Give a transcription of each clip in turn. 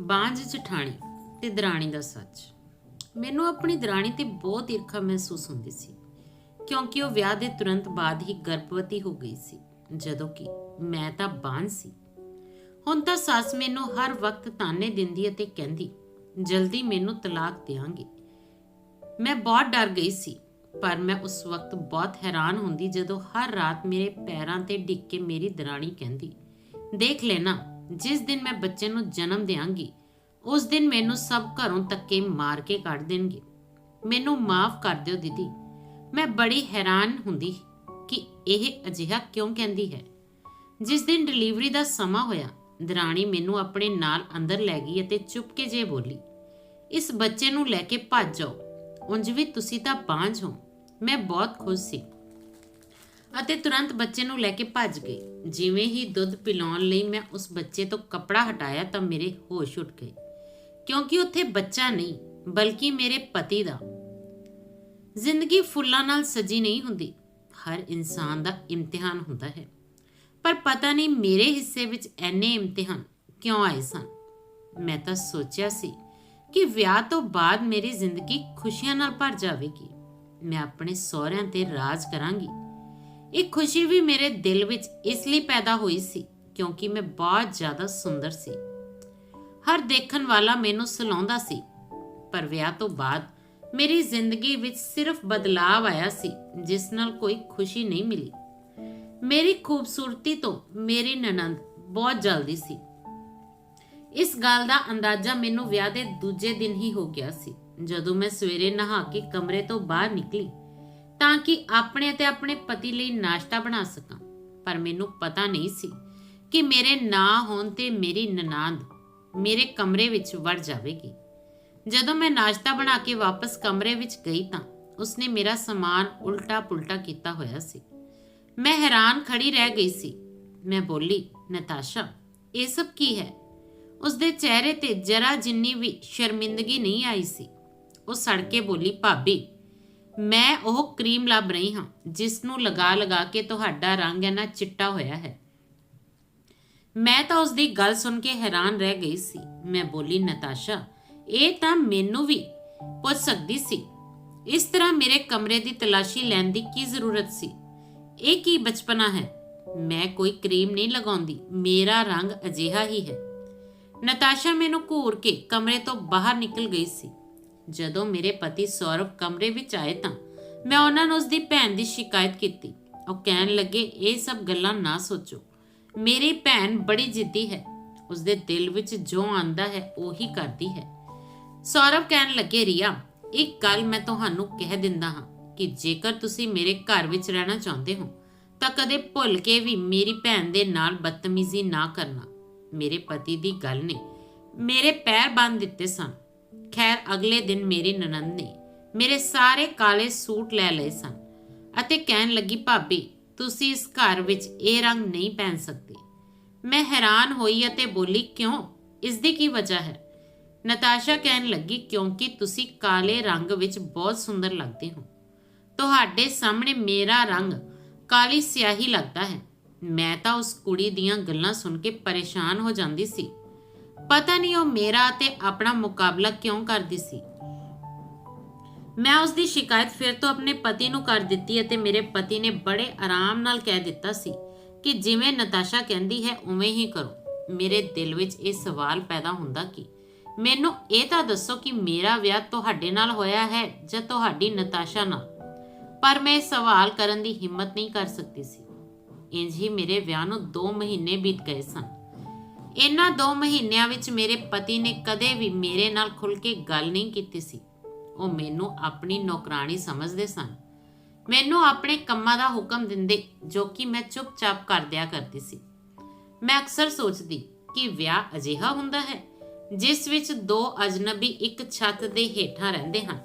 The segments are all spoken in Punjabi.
ਬਾਂਝ ਜਠਾਣੀ ਤੇ ਦਰਾਣੀ ਦਾ ਸੱਚ। ਮੈਨੂੰ ਆਪਣੀ ਦਰਾਣੀ ਤੇ ਬਹੁਤ ਈਰਖਾ ਮਹਿਸੂਸ ਹੁੰਦੀ ਸੀ, ਕਿਉਂਕਿ ਉਹ ਵਿਆਹ ਦੇ ਤੁਰੰਤ ਬਾਅਦ ਹੀ ਗਰਭਵਤੀ ਹੋ ਗਈ ਸੀ, ਜਦੋਂ ਕਿ ਮੈਂ ਤਾਂ ਬਾਂਝ ਸੀ। ਹੁਣ ਤਾਂ ਸੱਸ ਮੈਨੂੰ ਹਰ ਵਕਤ ਤਾਨੇ ਦਿੰਦੀ ਅਤੇ ਕਹਿੰਦੀ, ਜਲਦੀ ਮੈਨੂੰ ਤਲਾਕ ਦੇਵਾਂਗੇ ਮੈਂ ਬਹੁਤ ਡਰ ਗਈ ਸੀ, ਪਰ ਮੈਂ ਉਸ ਵਕਤ ਬਹੁਤ ਹੈਰਾਨ ਹੁੰਦੀ ਜਦੋਂ ਹਰ ਰਾਤ ਮੇਰੇ ਪੈਰਾਂ ਤੇ ਡਿੱਗ ਕੇ ਮੇਰੀ ਦਰਾਣੀ ਕਹਿੰਦੀ, ਦੇਖ ਲੈਣਾ ਜਿਸ ਦਿਨ ਮੈਂ ਬੱਚੇ ਨੂੰ ਜਨਮ ਦੇਵਾਂਗੀ ਉਸ ਦਿਨ ਮੈਨੂੰ ਸਭ ਘਰੋਂ ਤੱਕੇ ਮਾਰ ਕੇ ਕੱਢ ਦੇਣਗੇ। ਮੈਨੂੰ ਮਾਫ ਕਰ ਦਿਓ ਦੀਦੀ। ਮੈਂ ਬੜੀ ਹੈਰਾਨ ਹੁੰਦੀ ਕਿ ਇਹ ਅਜਿਹਾ ਕਿਉਂ ਕਹਿੰਦੀ ਹੈ? ਜਿਸ ਦਿਨ ਡਿਲੀਵਰੀ ਦਾ ਸਮਾਂ ਹੋਇਆ, ਦਰਾਣੀ ਮੈਨੂੰ ਆਪਣੇ ਨਾਲ ਅੰਦਰ ਲੈ ਗਈ ਅਤੇ ਚੁੱਪ ਕੇ ਜੇ ਬੋਲੀ, ਇਸ ਬੱਚੇ ਨੂੰ ਲੈ ਕੇ ਭੱਜ ਜਾਓ। ਉਂਝ ਵੀ ਤੁਸੀਂ ਤਾਂ ਬਾਂਝ ਹੋ। ਮੈਂ ਬਹੁਤ ਖੁਸ਼ ਸੀ। ਅਤੇ ਤੁਰੰਤ ਬੱਚੇ ਨੂੰ ਲੈ ਕੇ ਭੱਜ ਗਈ ਜਿਵੇਂ ਹੀ ਦੁੱਧ ਪਿਲਾਉਣ ਲਈ ਮੈਂ ਉਸ ਬੱਚੇ ਤੋਂ ਕੱਪੜਾ ਹਟਾਇਆ ਤਾਂ ਮੇਰੇ ਹੋਸ਼ ਉੱਡ ਗਏ। ਕਿਉਂਕਿ ਉੱਥੇ ਬੱਚਾ ਨਹੀਂ, ਬਲਕਿ ਮੇਰੇ ਪਤੀ ਦਾ। ਜ਼ਿੰਦਗੀ ਫੁੱਲਾਂ ਨਾਲ ਸਜੀ ਨਹੀਂ ਹੁੰਦੀ। ਹਰ ਇਨਸਾਨ ਦਾ ਇਮਤਿਹਾਨ ਹੁੰਦਾ ਹੈ। ਪਰ ਪਤਾ ਨਹੀਂ ਮੇਰੇ ਹਿੱਸੇ ਵਿੱਚ ਐਨੇ ਇਮਤਿਹਾਨ ਕਿਉਂ ਆਏ ਸਨ। ਮੈਂ ਤਾਂ ਸੋਚਿਆ ਸੀ ਕਿ ਵਿਆਹ ਤੋਂ ਬਾਅਦ ਮੇਰੀ ਜ਼ਿੰਦਗੀ ਖੁਸ਼ੀਆਂ ਨਾਲ ਭਰ ਜਾਵੇਗੀ। ਮੈਂ ਆਪਣੇ ਸਹੁਰਿਆਂ ਤੇ ਰਾਜ ਕਰਾਂਗੀ। ਇਹ ਖੁਸ਼ੀ ਵੀ ਮੇਰੇ ਦਿਲ ਵਿੱਚ ਇਸ ਲਈ ਪੈਦਾ ਹੋਈ ਸੀ ਕਿਉਂਕਿ ਮੈਂ ਬਹੁਤ ਜ਼ਿਆਦਾ ਸੁੰਦਰ ਸੀ। ਹਰ ਦੇਖਣ ਵਾਲਾ ਮੈਨੂੰ ਸਲਾਉਂਦਾ ਸੀ, ਪਰ ਵਿਆਹ ਤੋਂ ਬਾਅਦ ਮੇਰੀ ਜ਼ਿੰਦਗੀ ਵਿੱਚ ਸਿਰਫ ਬਦਲਾਅ ਆਇਆ ਸੀ, ਜਿਸ ਨਾਲ ਕੋਈ ਖੁਸ਼ੀ ਨਹੀਂ ਮਿਲੀ। ਮੇਰੀ ਖੂਬਸੂਰਤੀ ਤੋਂ ਮੇਰੀ ਨਨੰਦ ਬਹੁਤ ਜਲਦੀ ਸੀ। ਇਸ ਗੱਲ ਦਾ ਅੰਦਾਜ਼ਾ ਮੈਨੂੰ ਵਿਆਹ ਦੇ ਦੂਜੇ ਦਿਨ ਹੀ ਹੋ ਗਿਆ ਸੀ, ਜਦੋਂ ਮੈਂ ਸਵੇਰੇ ਨਹਾ ਕੇ ਕਮਰੇ ਤੋਂ ਬਾਹਰ ਨਿਕਲੀ। ਤਾਂ ਕਿ ਆਪਣੇ ਅਤੇ ਆਪਣੇ ਪਤੀ ਲਈ ਨਾਸ਼ਤਾ ਬਣਾ ਸਕਾਂ। ਪਰ ਮੈਨੂੰ ਪਤਾ ਨਹੀਂ ਸੀ ਕਿ ਮੇਰੇ ਨਾ ਹੋਣ ਤੇ ਮੇਰੀ ਨਨਾੰਦ ਮੇਰੇ ਕਮਰੇ ਵਿੱਚ ਵੜ ਜਾਵੇਗੀ। ਜਦੋਂ ਮੈਂ ਨਾਸ਼ਤਾ ਬਣਾ ਕੇ ਵਾਪਸ ਕਮਰੇ ਵਿੱਚ ਗਈ ਤਾਂ ਉਸਨੇ ਮੇਰਾ ਸਮਾਨ ਉਲਟਾ ਪੁਲਟਾ ਕੀਤਾ ਹੋਇਆ ਸੀ। ਮੈਂ ਹੈਰਾਨ ਖੜੀ ਰਹਿ ਗਈ ਸੀ। ਮੈਂ ਬੋਲੀ, ਨਤਾਸ਼ਾ, ਇਹ ਸਭ ਕੀ ਹੈ? ਉਸਦੇ ਚਿਹਰੇ ਤੇ ਜਰਾ ਜਿੰਨੀ ਵੀ ਸ਼ਰਮਿੰਦਗੀ ਨਹੀਂ ਆਈ ਸੀ। ਉਹ ਸੜ ਕੇ ਬੋਲੀ, ਭਾਬੀ ਮੈਂ ਉਹ ਕਰੀਮ ਲੱਭ ਰਹੀ ਹਾਂ, ਜਿਸ ਨੂੰ ਲਗਾ ਲਗਾ ਕੇ ਤੁਹਾਡਾ ਰੰਗ ਇੰਨਾ ਚਿੱਟਾ ਹੋਇਆ ਹੈ। ਮੈਂ ਤਾਂ ਉਸ ਦੀ ਗੱਲ ਸੁਣ ਕੇ ਹੈਰਾਨ ਰਹਿ ਗਈ ਸੀ। ਮੈਂ ਬੋਲੀ, ਨਤਾਸ਼ਾ, ਇਹ ਤਾਂ ਮੈਨੂੰ ਵੀ ਪੁੱਛ ਸਕਦੀ ਸੀ। ਇਸ ਤਰ੍ਹਾਂ ਮੇਰੇ ਕਮਰੇ ਦੀ ਤਲਾਸ਼ੀ ਲੈਣ ਦੀ ਕੀ ਜ਼ਰੂਰਤ ਸੀ? ਇਹ ਕੀ ਬਚਪਨਾ ਹੈ? ਮੈਂ ਕੋਈ ਕਰੀਮ ਨਹੀਂ ਲਗਾਉਂਦੀ, ਮੇਰਾ ਰੰਗ ਅਜਿਹਾ ਹੀ ਹੈ। ਨਤਾਸ਼ਾ ਮੈਨੂੰ ਘੂਰ ਕੇ ਕਮਰੇ ਤੋਂ ਬਾਹਰ ਨਿਕਲ ਗਈ ਸੀ। ਜਦੋਂ ਮੇਰੇ ਪਤੀ ਸੌਰਵ ਕਮਰੇ ਵਿੱਚ ਆਏ ਤਾਂ ਮੈਂ ਉਹਨਾਂ ਨੂੰ ਉਸਦੀ ਭੈਣ ਦੀ ਸ਼ਿਕਾਇਤ ਕੀਤੀ। ਉਹ ਕਹਿਣ ਲੱਗੇ, ਇਹ ਸਭ ਗੱਲਾਂ ਨਾ ਸੋਚੋ। ਮੇਰੀ ਭੈਣ ਬੜੀ ਜਿੱਦੀ ਹੈ। ਉਸਦੇ ਦਿਲ ਵਿੱਚ ਜੋ ਆਂਦਾ ਹੈ, ਉਹੀ ਕਰਦੀ ਹੈ। ਸੌਰਵ ਕਹਿਣ ਲੱਗੇ, ਰੀਆ, ਇੱਕ ਗੱਲ ਮੈਂ ਤੁਹਾਨੂੰ ਕਹਿ ਦਿੰਦਾ ਹਾਂ ਕਿ ਜੇਕਰ ਤੁਸੀਂ ਮੇਰੇ ਘਰ ਵਿੱਚ ਰਹਿਣਾ ਚਾਹੁੰਦੇ ਹੋ, ਤਾਂ ਕਦੇ ਭੁੱਲ ਕੇ ਵੀ ਮੇਰੀ ਭੈਣ ਦੇ ਨਾਲ ਬਦਤਮੀਜ਼ੀ ਨਾ ਕਰਨਾ। ਮੇਰੇ ਪਤੀ ਦੀ ਗੱਲ ਨੇ ਮੇਰੇ ਪੈਰ ਬੰਨ ਦਿੱਤੇ ਸਨ। ਖੈਰ, ਅਗਲੇ ਦਿਨ ਮੇਰੀ ਨਨੰਦ ਨੇ ਮੇਰੇ ਸਾਰੇ ਕਾਲੇ ਸੂਟ ਲੈ ਲਏ ਸਨ ਅਤੇ ਕਹਿਣ ਲੱਗੀ, ਭਾਬੀ, ਤੁਸੀਂ ਇਸ ਘਰ ਵਿੱਚ ਇਹ ਰੰਗ ਨਹੀਂ ਪਹਿਨ ਸਕਦੇ। ਮੈਂ ਹੈਰਾਨ ਹੋਈ ਅਤੇ ਬੋਲੀ, ਕਿਉਂ? ਇਸ ਦੀ ਕੀ ਵਜ੍ਹਾ ਹੈ? ਨਤਾਸ਼ਾ ਕਹਿਣ ਲੱਗੀ, ਕਿਉਂਕਿ ਤੁਸੀਂ ਕਾਲੇ ਰੰਗ ਵਿੱਚ ਬਹੁਤ ਸੁੰਦਰ ਲੱਗਦੇ ਹੋ। ਤੁਹਾਡੇ ਸਾਹਮਣੇ ਮੇਰਾ ਰੰਗ ਕਾਲੀ ਸਿਆਹੀ ਲੱਗਦਾ ਹੈ। ਮੈਂ ਤਾਂ ਉਸ ਕੁੜੀ ਦੀਆਂ ਗੱਲਾਂ ਸੁਣ ਕੇ ਪਰੇਸ਼ਾਨ ਹੋ ਜਾਂਦੀ ਸੀ। ਪਤਾ ਨਹੀਂ ਉਹ ਮੇਰਾ ਤੇ ਆਪਣਾ ਮੁਕਾਬਲਾ ਕਿਉਂ ਕਰਦੀ ਸੀ। ਮੈਂ ਉਸ ਦੀ ਸ਼ਿਕਾਇਤ ਫਿਰ ਤੋਂ ਆਪਣੇ ਪਤੀ ਨੂੰ ਕਰ ਦਿੱਤੀ ਅਤੇ ਮੇਰੇ ਪਤੀ ਨੇ ਬੜੇ ਆਰਾਮ ਨਾਲ ਕਹਿ ਦਿੱਤਾ ਸੀ ਕਿ ਜਿਵੇਂ ਨਤਾਸ਼ਾ ਕਹਿੰਦੀ ਹੈ, ਉਵੇਂ ਹੀ ਕਰੋ। ਮੇਰੇ ਦਿਲ ਵਿੱਚ ਇਹ ਸਵਾਲ ਪੈਦਾ ਹੁੰਦਾ ਕਿ ਮੈਨੂੰ ਇਹ ਤਾਂ ਦੱਸੋ ਕਿ ਮੇਰਾ ਵਿਆਹ ਤੁਹਾਡੇ ਨਾਲ ਹੋਇਆ ਹੈ ਜਾਂ ਤੁਹਾਡੀ ਨਤਾਸ਼ਾ ਨਾਲ। ਪਰ ਮੈਂ ਸਵਾਲ ਕਰਨ ਦੀ ਹਿੰਮਤ ਨਹੀਂ ਕਰ ਸਕਦੀ ਸੀ। ਇੰਜ ਹੀ ਮੇਰੇ ਵਿਆਹ ਨੂੰ 2 ਮਹੀਨੇ ਬੀਤ ਗਏ ਸਨ। ਇਹਨਾਂ 2 ਮਹੀਨਿਆਂ ਵਿੱਚ ਮੇਰੇ ਪਤੀ ਨੇ ਕਦੇ ਵੀ ਮੇਰੇ ਨਾਲ ਖੁੱਲ ਕੇ ਗੱਲ ਨਹੀਂ ਕੀਤੀ ਸੀ। ਉਹ ਮੈਨੂੰ ਆਪਣੀ ਨੌਕਰਾਨੀ ਸਮਝਦੇ ਸਨ। ਮੈਨੂੰ ਆਪਣੇ ਕੰਮਾਂ ਦਾ ਹੁਕਮ ਦਿੰਦੇ, ਜੋ ਕਿ ਮੈਂ ਚੁੱਪਚਾਪ ਕਰ ਦਿਆ ਕਰਦੀ ਸੀ। ਮੈਂ ਅਕਸਰ ਸੋਚਦੀ ਕਿ ਵਿਆਹ ਅਜਿਹਾ ਹੁੰਦਾ ਹੈ, ਜਿਸ ਵਿੱਚ ਦੋ ਅਜਨਬੀ ਇੱਕ ਛੱਤ ਦੇ ਹੇਠਾਂ ਰਹਿੰਦੇ ਹਨ।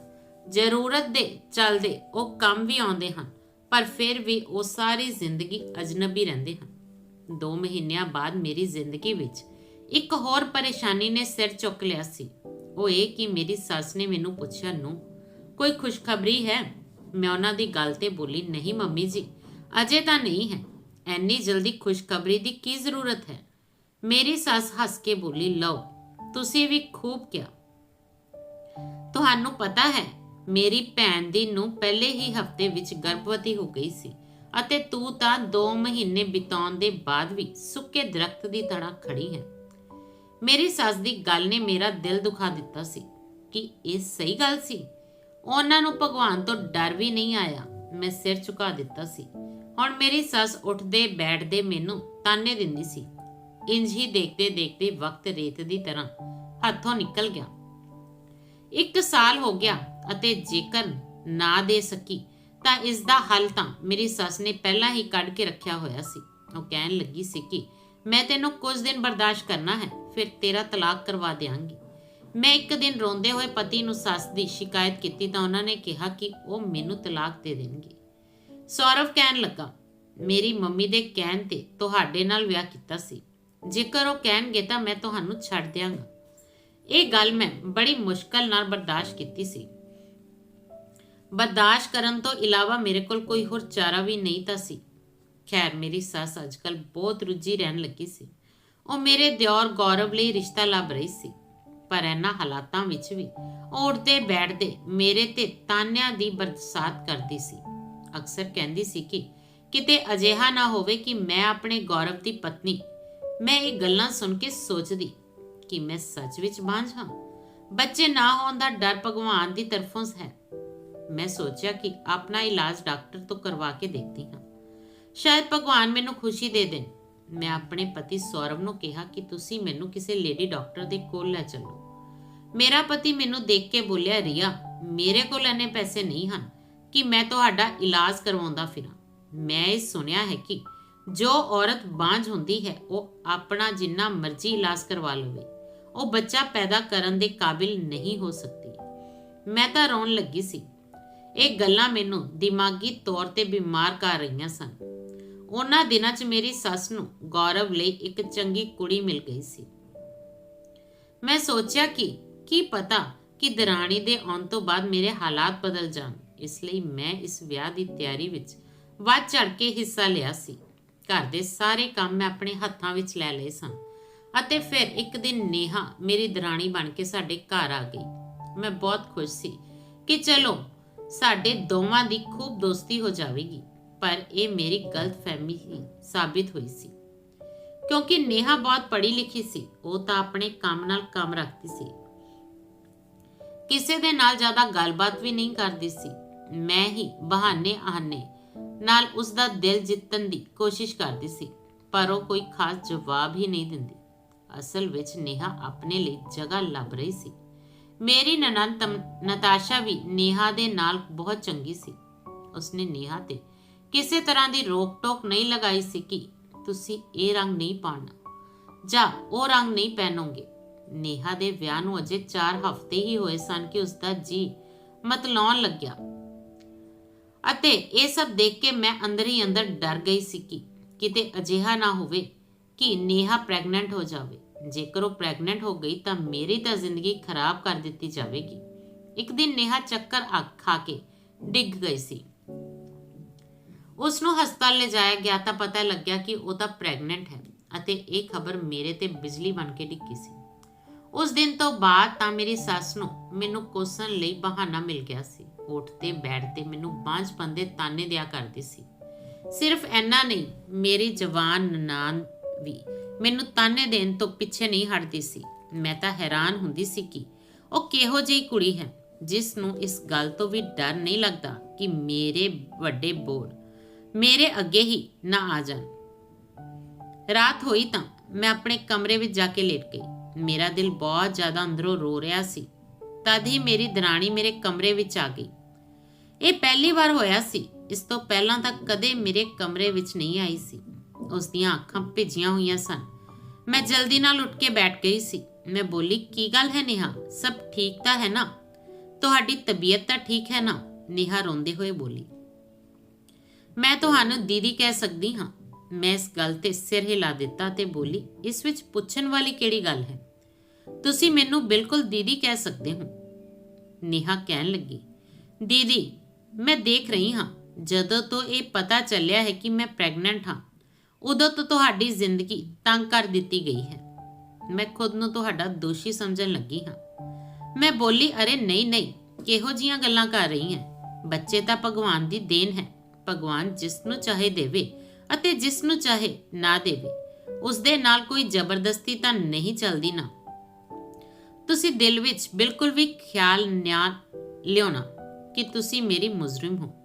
ਜ਼ਰੂਰਤ ਦੇ ਚੱਲਦੇ ਉਹ ਕੰਮ ਵੀ ਆਉਂਦੇ ਹਨ, ਪਰ ਫਿਰ ਵੀ ਉਹ ਸਾਰੀ ਜ਼ਿੰਦਗੀ ਅਜਨਬੀ ਰਹਿੰਦੇ ਹਨ। 2 ਮਹੀਨਿਆਂ ਬਾਅਦ ਮੇਰੀ ਜ਼ਿੰਦਗੀ ਵਿੱਚ ਇੱਕ ਹੋਰ ਪਰੇਸ਼ਾਨੀ ਨੇ ਸਿਰ ਚੁੱਕ ਲਿਆ ਸੀ। ਉਹ ਇਹ ਕਿ ਮੇਰੀ ਸੱਸ ਨੇ ਮੈਨੂੰ ਪੁੱਛਿਆ ਨੂੰ, ਕੋਈ ਖੁਸ਼ਖਬਰੀ ਹੈ? ਮੈਂ ਉਹਨਾਂ ਦੀ ਗੱਲ ਤੇ ਬੋਲੀ, ਨਹੀਂ ਮੰਮੀ ਜੀ, ਅਜੇ ਤਾਂ ਨਹੀਂ ਹੈ। ਐਨੀ ਜਲਦੀ ਖੁਸ਼ਖਬਰੀ ਦੀ ਕੀ ਜ਼ਰੂਰਤ ਹੈ? ਮੇਰੀ ਸੱਸ ਹੱਸ ਕੇ ਬੋਲੀ, ਲਓ, ਤੁਸੀਂ ਵੀ ਖੂਬ ਕਿਹਾ। ਤੁਹਾਨੂੰ ਪਤਾ ਹੈ, ਮੇਰੀ ਭੈਣ ਦੀ ਨੂੰ ਪਹਿਲੇ ਹੀ ਹਫ਼ਤੇ ਵਿੱਚ ਗਰਭਵਤੀ ਹੋ ਗਈ ਸੀ। ਅਤੇ ਤੂੰ ਤਾਂ 2 ਮਹੀਨੇ ਬਿਤਾਉਣ ਦੇ ਬਾਅਦ ਵੀ ਸੁੱਕੇ ਦਰਖਤ ਦੀ ਤਰ੍ਹਾਂ ਖੜੀ ਹੈ। ਮੇਰੀ ਸੱਸ ਦੀ ਗੱਲ ਨੇ ਮੇਰਾ ਦਿਲ ਦੁਖਾ ਦਿੱਤਾ ਸੀ ਕਿ ਇਹ ਸਹੀ ਗੱਲ ਸੀ। ਉਹਨਾਂ ਨੂੰ ਭਗਵਾਨ ਤੋਂ ਡਰ ਵੀ ਨਹੀਂ ਆਇਆ। ਮੈਂ ਸਿਰ ਝੁਕਾ ਦਿੱਤਾ ਸੀ। ਹੁਣ ਮੇਰੀ ਸੱਸ ਉੱਠਦੇ ਬੈਠਦੇ ਮੈਨੂੰ ਤਾਨੇ ਦਿੰਦੀ ਸੀ। ਇੰਜ ਹੀ ਦੇਖਦੇ ਦੇਖਦੇ ਵਕਤ ਰੇਤ ਦੀ ਤਰ੍ਹਾਂ ਹੱਥੋਂ ਨਿਕਲ ਗਿਆ। ਇੱਕ ਸਾਲ ਹੋ ਗਿਆ ਅਤੇ ਜੇਕਰ ਨਾ ਦੇ ਸਕੀ ਤਾਂ ਇਸ ਦਾ ਹੱਲ ਤਾਂ ਮੇਰੀ ਸੱਸ ਨੇ ਪਹਿਲਾਂ ਹੀ ਕੱਢ ਕੇ ਰੱਖਿਆ ਹੋਇਆ ਸੀ। ਉਹ ਕਹਿਣ ਲੱਗੀ ਸੀ ਕਿ ਮੈਂ ਤੈਨੂੰ ਕੁਝ ਦਿਨ ਬਰਦਾਸ਼ਤ ਕਰਨਾ ਹੈ, ਫਿਰ ਤੇਰਾ ਤਲਾਕ ਕਰਵਾ ਦਿਆਂਗੀ। ਮੈਂ ਇੱਕ ਦਿਨ ਰੋਂਦੇ ਹੋਏ ਪਤੀ ਨੂੰ ਸੱਸ ਦੀ ਸ਼ਿਕਾਇਤ ਕੀਤੀ ਤਾਂ ਉਹਨਾਂ ਨੇ ਕਿਹਾ ਕਿ ਉਹ ਮੈਨੂੰ ਤਲਾਕ ਦੇ ਦੇਣਗੇ। ਸੌਰਵ ਕਹਿਣ ਲੱਗਾ, ਮੇਰੀ ਮੰਮੀ ਦੇ ਕਹਿਣ ਤੇ ਤੁਹਾਡੇ ਨਾਲ ਵਿਆਹ ਕੀਤਾ ਸੀ। ਜੇਕਰ ਉਹ ਕਹਿਣਗੇ ਤਾਂ ਮੈਂ ਤੁਹਾਨੂੰ ਛੱਡ ਦਿਆਂਗਾ। ਇਹ ਗੱਲ ਮੈਂ ਬੜੀ ਮੁਸ਼ਕਲ ਨਾਲ ਬਰਦਾਸ਼ਤ ਕੀਤੀ ਸੀ। ਬਰਦਾਸ਼ਤ ਕਰਨ ਤੋਂ ਇਲਾਵਾ ਮੇਰੇ ਕੋਲ ਕੋਈ ਹੋਰ ਚਾਰਾ ਵੀ ਨਹੀਂ ਤਾਂ ਸੀ। ਖੈਰ, ਮੇਰੀ ਸੱਸ ਅੱਜਕੱਲ ਬਹੁਤ ਰੁੱਝੀ ਰਹਿਣ ਲੱਗੀ ਸੀ। ਉਹ ਮੇਰੇ ਦਿਓਰ ਗੌਰਵ ਲਈ ਰਿਸ਼ਤਾ ਲੱਭ ਰਹੀ ਸੀ, ਪਰ ਇਹਨਾਂ ਹਾਲਾਤਾਂ ਵਿੱਚ ਵੀ ਉਹ ਉੱਠਦੇ ਬੈਠਦੇ ਮੇਰੇ ਤੇ ਤਾਨਿਆਂ ਦੀ ਬਰਸਾਤ ਕਰਦੀ ਸੀ। ਅਕਸਰ ਕਹਿੰਦੀ ਸੀ ਕਿ ਕਿਤੇ ਅਜਿਹਾ ਨਾ ਹੋਵੇ ਕਿ ਮੈਂ ਆਪਣੇ ਗੌਰਵ ਦੀ ਪਤਨੀ, ਮੈਂ ਇਹ ਗੱਲਾਂ ਸੁਣ ਕੇ ਸੋਚਦੀ ਕਿ ਮੈਂ ਸੱਚ ਵਿੱਚ ਬਾਂਝ ਹਾਂ। ਬੱਚੇ ਨਾ ਹੋਣ ਦਾ ਡਰ ਭਗਵਾਨ ਦੀ ਤਰਫੋਂ ਹੈ। ਮੈਂ ਸੋਚਿਆ ਕਿ ਆਪਣਾ ਇਲਾਜ ਡਾਕਟਰ ਤੋਂ ਕਰਵਾ ਕੇ ਦੇਖਦੀ ਹਾਂ। ਸ਼ਾਇਦ ਭਗਵਾਨ ਮੈਨੂੰ ਖੁਸ਼ੀ ਦੇ ਦੇਣ। ਮੈਂ ਆਪਣੇ ਪਤੀ ਸੌਰਵ ਨੂੰ ਕਿਹਾ ਕਿ ਤੁਸੀਂ ਮੈਨੂੰ ਕਿਸੇ ਲੇਡੀ ਡਾਕਟਰ ਦੇ ਕੋਲ ਲੈ ਚੱਲੋ। ਮੇਰਾ ਪਤੀ ਮੈਨੂੰ ਦੇਖ ਕੇ ਬੋਲਿਆ, ਰੀਆ, ਮੇਰੇ ਕੋਲ ਇੰਨੇ ਪੈਸੇ ਨਹੀਂ ਹਨ ਕਿ ਮੈਂ ਤੁਹਾਡਾ ਇਲਾਜ ਕਰਵਾਉਂਦਾ ਫਿਰਾਂ। ਮੈਂ ਇਹ ਸੁਣਿਆ ਹੈ ਕਿ ਜੋ ਔਰਤ ਬਾਂਝ ਹੁੰਦੀ ਹੈ, ਉਹ ਆਪਣਾ ਜਿੰਨਾ ਮਰਜ਼ੀ ਇਲਾਜ ਕਰਵਾ ਲਵੇ। ਉਹ ਬੱਚਾ ਪੈਦਾ ਕਰਨ ਦੇ ਕਾਬਿਲ ਨਹੀਂ ਹੋ ਸਕਦੀ। ਮੈਂ ਤਾਂ ਰੋਣ ਲੱਗੀ ਸੀ। ਇਹ ਗੱਲਾਂ ਮੈਨੂੰ ਦਿਮਾਗੀ ਤੌਰ ਤੇ ਬਿਮਾਰ ਕਰ ਰਹੀਆਂ ਸਨ। ਉਹਨਾਂ ਦਿਨਾਂ 'ਚ ਮੇਰੀ ਸੱਸ ਨੂੰ ਗੌਰਵ ਲਈ ਇੱਕ ਚੰਗੀ ਕੁੜੀ ਮਿਲ ਗਈ ਸੀ। ਮੈਂ ਸੋਚਿਆ ਕਿ ਕੀ ਪਤਾ ਕਿ ਦਰਾਣੀ ਦੇ ਆਉਣ ਤੋਂ ਬਾਅਦ ਮੇਰੇ ਹਾਲਾਤ ਬਦਲ ਜਾਣ। ਇਸ ਲਈ ਮੈਂ ਇਸ ਵਿਆਹ ਦੀ ਤਿਆਰੀ ਵਿੱਚ ਵੱਧ ਚੜ ਕੇ ਹਿੱਸਾ ਲਿਆ ਸੀ। ਘਰ ਦੇ ਸਾਰੇ ਕੰਮ ਮੈਂ ਆਪਣੇ ਹੱਥਾਂ ਵਿੱਚ ਲੈ ਲਏ ਸਨ ਅਤੇ ਫਿਰ ਇੱਕ ਦਿਨ ਨੇਹਾ ਮੇਰੀ ਦਰਾਣੀ ਬਣ ਕੇ ਸਾਡੇ ਘਰ ਆ ਗਈ। ਮੈਂ ਬਹੁਤ ਖੁਸ਼ ਸੀ ਕਿ ਚਲੋ ਸਾਡੇ ਦੋਵਾਂ ਦੀ ਖੂਬ ਦੋਸਤੀ ਹੋ ਜਾਵੇਗੀ, ਪਰ ਇਹ ਮੇਰੀ ਗਲਤਫਹਿਮੀ ਹੀ ਸਾਬਿਤ ਹੋਈ ਸੀ। ਕਿਉਂਕਿ ਨੇਹਾ ਬਹੁਤ ਪੜ੍ਹੀ ਲਿਖੀ ਸੀ, ਉਹ ਤਾਂ ਆਪਣੇ ਕੰਮ ਨਾਲ ਕੰਮ ਰੱਖਦੀ ਸੀ। ਕਿਸੇ ਦੇ ਨਾਲ ਜ਼ਿਆਦਾ ਗੱਲਬਾਤ ਵੀ ਨਹੀਂ ਕਰਦੀ ਸੀ। ਮੈਂ ਹੀ ਬਹਾਨੇ ਆਹਨੇ ਨਾਲ ਉਸ ਦਾ ਦਿਲ ਜਿੱਤਣ ਦੀ ਕੋਸ਼ਿਸ਼ ਕਰਦੀ ਸੀ, ਪਰ ਉਹ ਕੋਈ ਖਾਸ ਜਵਾਬ ਹੀ ਨਹੀਂ ਦਿੰਦੀ। ਅਸਲ ਵਿੱਚ ਨੇਹਾ ਆਪਣੇ ਲਈ ਜਗ੍ਹਾ ਲੱਭ ਰਹੀ ਸੀ। ਮੇਰੀ ਨਨੰਦ ਨਤਾਸ਼ਾ ਵੀ ਨੇਹਾ ਦੇ ਨਾਲ ਬਹੁਤ ਚੰਗੀ ਸੀ। ਉਸਨੇ ਨੇਹਾ ਤੇ ਕਿਸੇ ਤਰ੍ਹਾਂ ਦੀ ਰੋਕ ਟੋਕ ਨਹੀਂ ਲਗਾਈ ਸੀ ਕਿ ਤੁਸੀਂ ਇਹ ਰੰਗ ਨਹੀਂ ਪਾਉਣਾ, ਜਾਂ ਉਹ ਰੰਗ ਨਹੀਂ ਪਹਿਨੋਗੇ। ਨੇਹਾ ਦੇ ਵਿਆਹ ਨੂੰ ਅਜੇ 4 ਹਫ਼ਤੇ ਹੀ ਹੋਏ ਸਨ ਕਿ ਉਸ ਦਾ ਜੀ ਮਤਲਾਉਣ ਲੱਗਿਆ। ਅਤੇ ਇਹ ਸਭ ਦੇਖ ਕੇ ਮੈਂ ਅੰਦਰ ਹੀ ਅੰਦਰ ਡਰ ਗਈ ਸੀ ਕਿ ਕਿਤੇ ਅਜਿਹਾ ਨਾ ਹੋਵੇ ਕਿ ਨੇਹਾ ਪ੍ਰੈਗਨੈਂਟ ਹੋ ਜਾਵੇ। ਜੇਕਰ ਉਹ ਪ੍ਰੈਗਨੈਂਟ ਹੋ ਗਈ ਤਾਂ ਮੇਰੀ ਤਾਂ ਜ਼ਿੰਦਗੀ ਖਰਾਬ ਕਰ ਦਿੱਤੀ ਜਾਵੇਗੀ। ਇੱਕ ਦਿਨ ਨੇਹਾ ਚੱਕਰ ਆ ਖਾ ਕੇ ਡਿੱਗ ਗਈ ਸੀ। ਉਸ ਨੂੰ ਹਸਪਤਾਲ ਲੈ ਗਿਆ ਤਾਂ ਪਤਾ ਲੱਗਿਆ ਕਿ ਉਹ ਤਾਂ ਪ੍ਰੈਗਨੈਂਟ ਹੈ ਅਤੇ ਇਹ ਖਬਰ ਮੇਰੇ ਤੇ ਬਿਜਲੀ ਬਣ ਕੇ ਡਿੱਗੀ ਸੀ। ਉਸ ਦਿਨ ਤੋਂ ਬਾਅਦ ਤਾਂ ਮੇਰੀ ਸੱਸ ਨੂੰ ਮੈਨੂੰ ਕੋਸਣ ਲਈ ਬਹਾਨਾ ਮਿਲ ਗਿਆ ਸੀ। ਉੱਠਦੇ ਬੈਠਦੇ ਮੈਨੂੰ ਬਾਂਝਪਨ ਦੇ ਤਾਨੇ ਦਿਆ ਕਰਦੀ ਸੀ। ਸਿਰਫ ਐਨਾ ਨਹੀਂ, ਮੇਰੀ ਜਵਾਨ ਨਨਾਨ ਵੀ। ਮੈਨੂੰ ਤਾਨੇ ਦੇਣ ਤੋਂ ਪਿੱਛੇ ਨਹੀਂ ਹਟਦੀ ਸੀ। ਮੈਂ ਤਾਂ ਹੈਰਾਨ ਹੁੰਦੀ ਸੀ ਕਿ ਉਹ ਕਿਹੋ ਜਿਹੀ ਕੁੜੀ ਹੈ ਜਿਸ ਨੂੰ ਇਸ ਗੱਲ ਤੋਂ ਵੀ ਡਰ ਨਹੀਂ ਲੱਗਦਾ ਕਿ ਮੇਰੇ ਵੱਡੇ ਬੋਲ ਮੇਰੇ ਅੱਗੇ ਹੀ ਨਾ ਆ ਜਾਣ। ਰਾਤ ਹੋਈ ਤਾਂ ਮੈਂ ਆਪਣੇ ਕਮਰੇ ਵਿੱਚ ਜਾ ਕੇ ਲੇਟ ਗਈ। ਮੇਰਾ ਦਿਲ ਬਹੁਤ ਜ਼ਿਆਦਾ ਅੰਦਰੋਂ ਰੋ ਰਿਹਾ ਸੀ। ਤਦ ਹੀ ਮੇਰੀ ਦਰਾਣੀ ਮੇਰੇ ਕਮਰੇ ਵਿੱਚ ਆ ਗਈ। ਇਹ ਪਹਿਲੀ ਵਾਰ ਹੋਇਆ ਸੀ। ਇਸ ਤੋਂ ਪਹਿਲਾਂ ਤਾਂ ਕਦੇ ਮੇਰੇ ਕਮਰੇ ਵਿੱਚ ਨਹੀਂ ਆਈ ਸੀ। ਉਸ ਦੀਆਂ ਅੱਖਾਂ ਭਿੱਜੀਆਂ ਹੋਈਆਂ ਸਨ। ਮੈਂ ਜਲਦੀ ਨਾਲ ਉੱਠ ਕੇ ਬੈਠ ਗਈ ਸੀ। ਮੈਂ ਬੋਲੀ, ਕੀ ਗੱਲ ਹੈ ਨੇਹਾ? ਸਭ ਠੀਕ ਤਾਂ ਹੈ ਨਾ? ਤੁਹਾਡੀ ਤਬੀਅਤ ਤਾਂ ਠੀਕ ਹੈ ਨਾ? ਨੇਹਾ ਰੋਂਦੇ ਹੋਏ ਬੋਲੀ। ਮੈਂ ਤੁਹਾਨੂੰ ਦੀਦੀ ਕਹਿ ਸਕਦੀ ਹਾਂ। ਮੈਂ ਇਸ ਗੱਲ ਤੇ ਸਿਰ ਹਿਲਾ ਦਿੱਤਾ ਤੇ ਬੋਲੀ, ਇਸ ਵਿੱਚ ਪੁੱਛਣ ਵਾਲੀ ਕਿਹੜੀ ਗੱਲ ਹੈ? ਤੁਸੀਂ ਮੈਨੂੰ ਬਿਲਕੁਲ ਦੀਦੀ ਕਹਿ ਸਕਦੇ ਹੋ। ਨੇਹਾ ਕਹਿਣ ਲੱਗੀ। ਦੀਦੀ, ਮੈਂ ਦੇਖ ਰਹੀ ਹਾਂ। ਜਦੋਂ ਤੋਂ ਇਹ ਪਤਾ ਚੱਲਿਆ ਹੈ ਕਿ ਮੈਂ ਪ੍ਰੈਗਨੈਂਟ ਹਾਂ ਉਦੋਂ ਤੋਂ ਤੁਹਾਡੀ ਜ਼ਿੰਦਗੀ ਤੰਗ ਕਰ ਦਿੱਤੀ ਗਈ ਹੈ। ਮੈਂ ਖੁਦ ਨੂੰ ਤੁਹਾਡਾ ਦੋਸ਼ੀ ਸਮਝਣ ਲੱਗੀ ਹਾਂ। ਮੈਂ ਬੋਲੀ, ਅਰੇ ਨਹੀਂ ਨਹੀਂ, ਕਿਹੋ ਜੀਆਂ ਗੱਲਾਂ ਕਰ ਰਹੀ ਹੈ? ਬੱਚੇ ਤਾਂ ਭਗਵਾਨ ਦੀ ਦੇਣ ਹੈ। ਭਗਵਾਨ ਜਿਸ ਨੂੰ ਚਾਹੇ ਦੇਵੇ ਅਤੇ ਜਿਸ ਨੂੰ ਚਾਹੇ ਨਾ ਦੇਵੇ। ਉਸ ਦੇ ਨਾਲ ਕੋਈ ਜ਼ਬਰਦਸਤੀ ਤਾਂ ਨਹੀਂ ਚੱਲਦੀ ਨਾ। ਤੁਸੀਂ ਦਿਲ ਵਿੱਚ ਬਿਲਕੁਲ ਵੀ ਖਿਆਲ ਨਾ ਲਿਓਣਾ ਕਿ ਤੁਸੀਂ ਮੇਰੀ ਮੁਜ਼ਰਿਮ ਹੋ।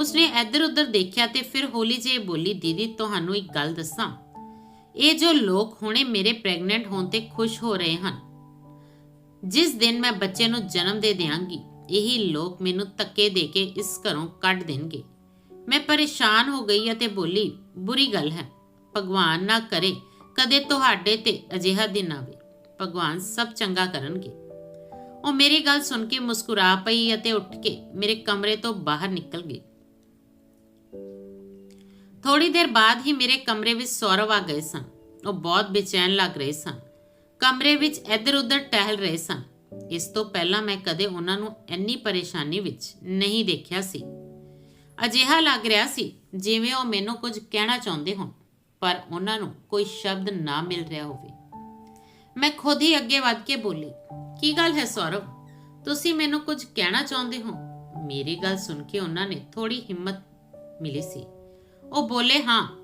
ਉਸਨੇ ਇੱਧਰ ਉੱਧਰ ਦੇਖਿਆ ਤੇ ਫਿਰ ਹੌਲੀ ਜਿਹੀ ਬੋਲੀ, ਦੀਦੀ, ਤੁਹਾਨੂੰ ਇੱਕ ਗੱਲ ਦੱਸਾਂ। ਇਹ ਜੋ ਲੋਕ ਹੁਣੇ ਮੇਰੇ ਪ੍ਰੈਗਨੈਂਟ ਹੋਣ ਤੇ ਖੁਸ਼ ਹੋ ਰਹੇ ਹਨ, ਜਿਸ ਦਿਨ ਮੈਂ ਬੱਚੇ ਨੂੰ ਜਨਮ ਦੇ ਦਿਆਂਗੀ, ਇਹੀ ਲੋਕ ਮੈਨੂੰ ਧੱਕੇ ਦੇ ਕੇ ਇਸ ਘਰੋਂ ਕੱਢ ਦੇਣਗੇ। ਮੈਂ ਪਰੇਸ਼ਾਨ ਹੋ ਗਈ ਅਤੇ ਬੋਲੀ, ਬੁਰੀ ਗੱਲ ਹੈ। ਭਗਵਾਨ ਨਾ ਕਰੇ ਕਦੇ ਤੁਹਾਡੇ ਤੇ ਅਜਿਹਾ ਦਿਨ ਆਵੇ। ਭਗਵਾਨ ਸਭ ਚੰਗਾ ਕਰਨਗੇ। ਉਹ ਮੇਰੀ ਗੱਲ ਸੁਣ ਕੇ ਮੁਸਕਰਾ ਪਈ ਅਤੇ ਉੱਠ ਕੇ ਮੇਰੇ ਕਮਰੇ ਤੋਂ ਬਾਹਰ ਨਿਕਲ ਗਈ। ਥੋੜੀ ਦੇਰ ਬਾਅਦ ਹੀ ਮੇਰੇ ਕਮਰੇ ਵਿੱਚ ਸੌਰਵ ਆ ਗਏ ਸਨ। ਉਹ ਬਹੁਤ ਬੇਚੈਨ ਲੱਗ ਰਹੇ ਸਨ। ਕਮਰੇ ਵਿੱਚ ਇੱਧਰ-ਉੱਧਰ ਟਹਿਲ ਰਹੇ ਸਨ। ਇਸ ਤੋਂ ਪਹਿਲਾਂ ਮੈਂ ਕਦੇ ਉਹਨਾਂ ਨੂੰ ਇੰਨੀ ਪਰੇਸ਼ਾਨੀ ਵਿੱਚ ਨਹੀਂ ਦੇਖਿਆ ਸੀ। ਅਜਿਹਾ ਲੱਗ ਰਿਹਾ ਸੀ ਜਿਵੇਂ ਉਹ ਮੈਨੂੰ ਕੁਝ ਕਹਿਣਾ ਚਾਹੁੰਦੇ ਹੋਣ, ਪਰ ਉਹਨਾਂ ਨੂੰ ਕੋਈ ਸ਼ਬਦ ਨਾ ਮਿਲ ਰਿਹਾ ਹੋਵੇ। ਮੈਂ ਖੁਦ ਹੀ ਅੱਗੇ ਵੱਧ ਕੇ ਬੋਲੀ, ਕੀ ਗੱਲ ਹੈ ਸੌਰਵ? ਤੁਸੀਂ ਮੈਨੂੰ ਕੁਝ ਕਹਿਣਾ ਚਾਹੁੰਦੇ ਹੋ? ਮੇਰੀ ਗੱਲ ਸੁਣ ਕੇ ਉਹਨਾਂ ਨੇ ਥੋੜੀ ਹਿੰਮਤ ਮਿਲੀ ਸੀ। ਉਹ ਬੋਲੇ, ਹਾਂ,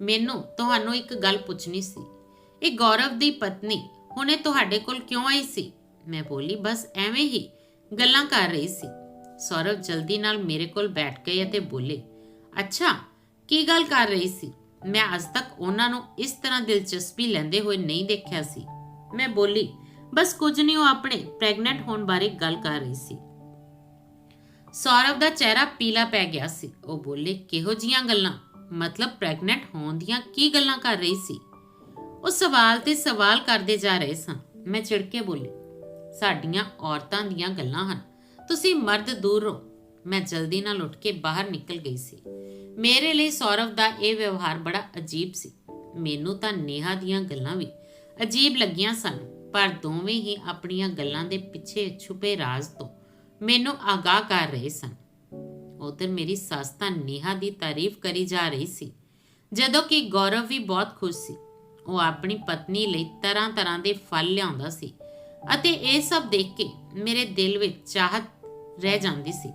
ਮੈਨੂੰ ਤੁਹਾਨੂੰ ਇੱਕ ਗੱਲ ਪੁੱਛਣੀ ਸੀ। ਇਹ ਗੌਰਵ ਦੀ ਪਤਨੀ ਹੁਣੇ ਤੁਹਾਡੇ ਕੋਲ ਕਿਉਂ ਆਈ ਸੀ? ਮੈਂ ਬੋਲੀ, ਬਸ ਐਵੇਂ ਹੀ ਗੱਲਾਂ ਕਰ ਰਹੀ ਸੀ। ਸੌਰਵ ਜਲਦੀ ਨਾਲ ਮੇਰੇ ਕੋਲ ਬੈਠ ਗਏ ਅਤੇ ਬੋਲੇ, ਅੱਛਾ, ਕੀ ਗੱਲ ਕਰ ਰਹੀ ਸੀ? ਮੈਂ ਅੱਜ ਤੱਕ ਉਹਨਾਂ ਨੂੰ ਇਸ ਤਰ੍ਹਾਂ ਦਿਲਚਸਪੀ ਲੈਂਦੇ ਹੋਏ ਨਹੀਂ ਦੇਖਿਆ ਸੀ। ਮੈਂ ਬੋਲੀ, ਬਸ ਕੁਝ ਨਹੀਂ, ਉਹ ਆਪਣੇ ਪ੍ਰੈਗਨੈਂਟ ਹੋਣ ਬਾਰੇ ਗੱਲ ਕਰ ਰਹੀ ਸੀ। ਸੌਰਵ ਦਾ ਚਿਹਰਾ ਪੀਲਾ ਪੈ ਗਿਆ ਸੀ। ਉਹ ਬੋਲੇ, ਕਿਹੋ ਜੀਆਂ ਗੱਲਾਂ? ਮਤਲਬ ਪ੍ਰੈਗਨੈਂਟ ਹੋਣ ਦੀਆਂ ਕੀ ਗੱਲਾਂ ਕਰ ਰਹੀ ਸੀ? ਉਹ ਸਵਾਲ ਤੇ ਸਵਾਲ ਕਰਦੇ ਜਾ ਰਹੇ ਸਨ। ਮੈਂ ਚਿੜਕੇ ਬੋਲੀ, ਸਾਡੀਆਂ ਔਰਤਾਂ ਦੀਆਂ ਗੱਲਾਂ ਹਨ। ਤੁਸੀਂ ਮਰਦ ਦੂਰ ਰਹੋ। ਮੈਂ ਜਲਦੀ ਨਾਲ ਉੱਠ ਕੇ ਬਾਹਰ ਨਿਕਲ ਗਈ ਸੀ। ਮੇਰੇ ਲਈ ਸੌਰਵ ਦਾ ਇਹ ਵਿਵਹਾਰ ਬੜਾ ਅਜੀਬ ਸੀ। ਮੈਨੂੰ ਤਾਂ ਨੇਹਾ ਦੀਆਂ ਗੱਲਾਂ ਵੀ ਅਜੀਬ ਲੱਗੀਆਂ ਸਨ, ਪਰ ਦੋਵੇਂ ਹੀ ਆਪਣੀਆਂ ਗੱਲਾਂ ਦੇ ਪਿੱਛੇ ਛੁਪੇ ਰਾਜ਼ ਤੋਂ ਮੈਨੂੰ ਆਗਾਹ ਕਰ ਰਹੇ ਸਨ। ਉਧਰ ਮੇਰੀ ਸੱਸ ਤਾਂ ਨੇਹਾ ਦੀ ਤਾਰੀਫ ਕਰੀ ਜਾ ਰਹੀ ਸੀ। ਜਦੋਂ ਕਿ ਗੌਰਵ ਵੀ ਬਹੁਤ ਖੁਸ਼ ਸੀ। ਉਹ ਆਪਣੀ ਪਤਨੀ ਲਈ ਤਰ੍ਹਾਂ-ਤਰ੍ਹਾਂ ਦੇ ਫਲ ਲਿਆਉਂਦਾ ਸੀ ਅਤੇ ਇਹ ਸਭ ਦੇਖ ਕੇ ਮੇਰੇ ਦਿਲ ਵਿੱਚ ਚਾਹਤ ਰਹਿ ਜਾਂਦੀ ਸੀ।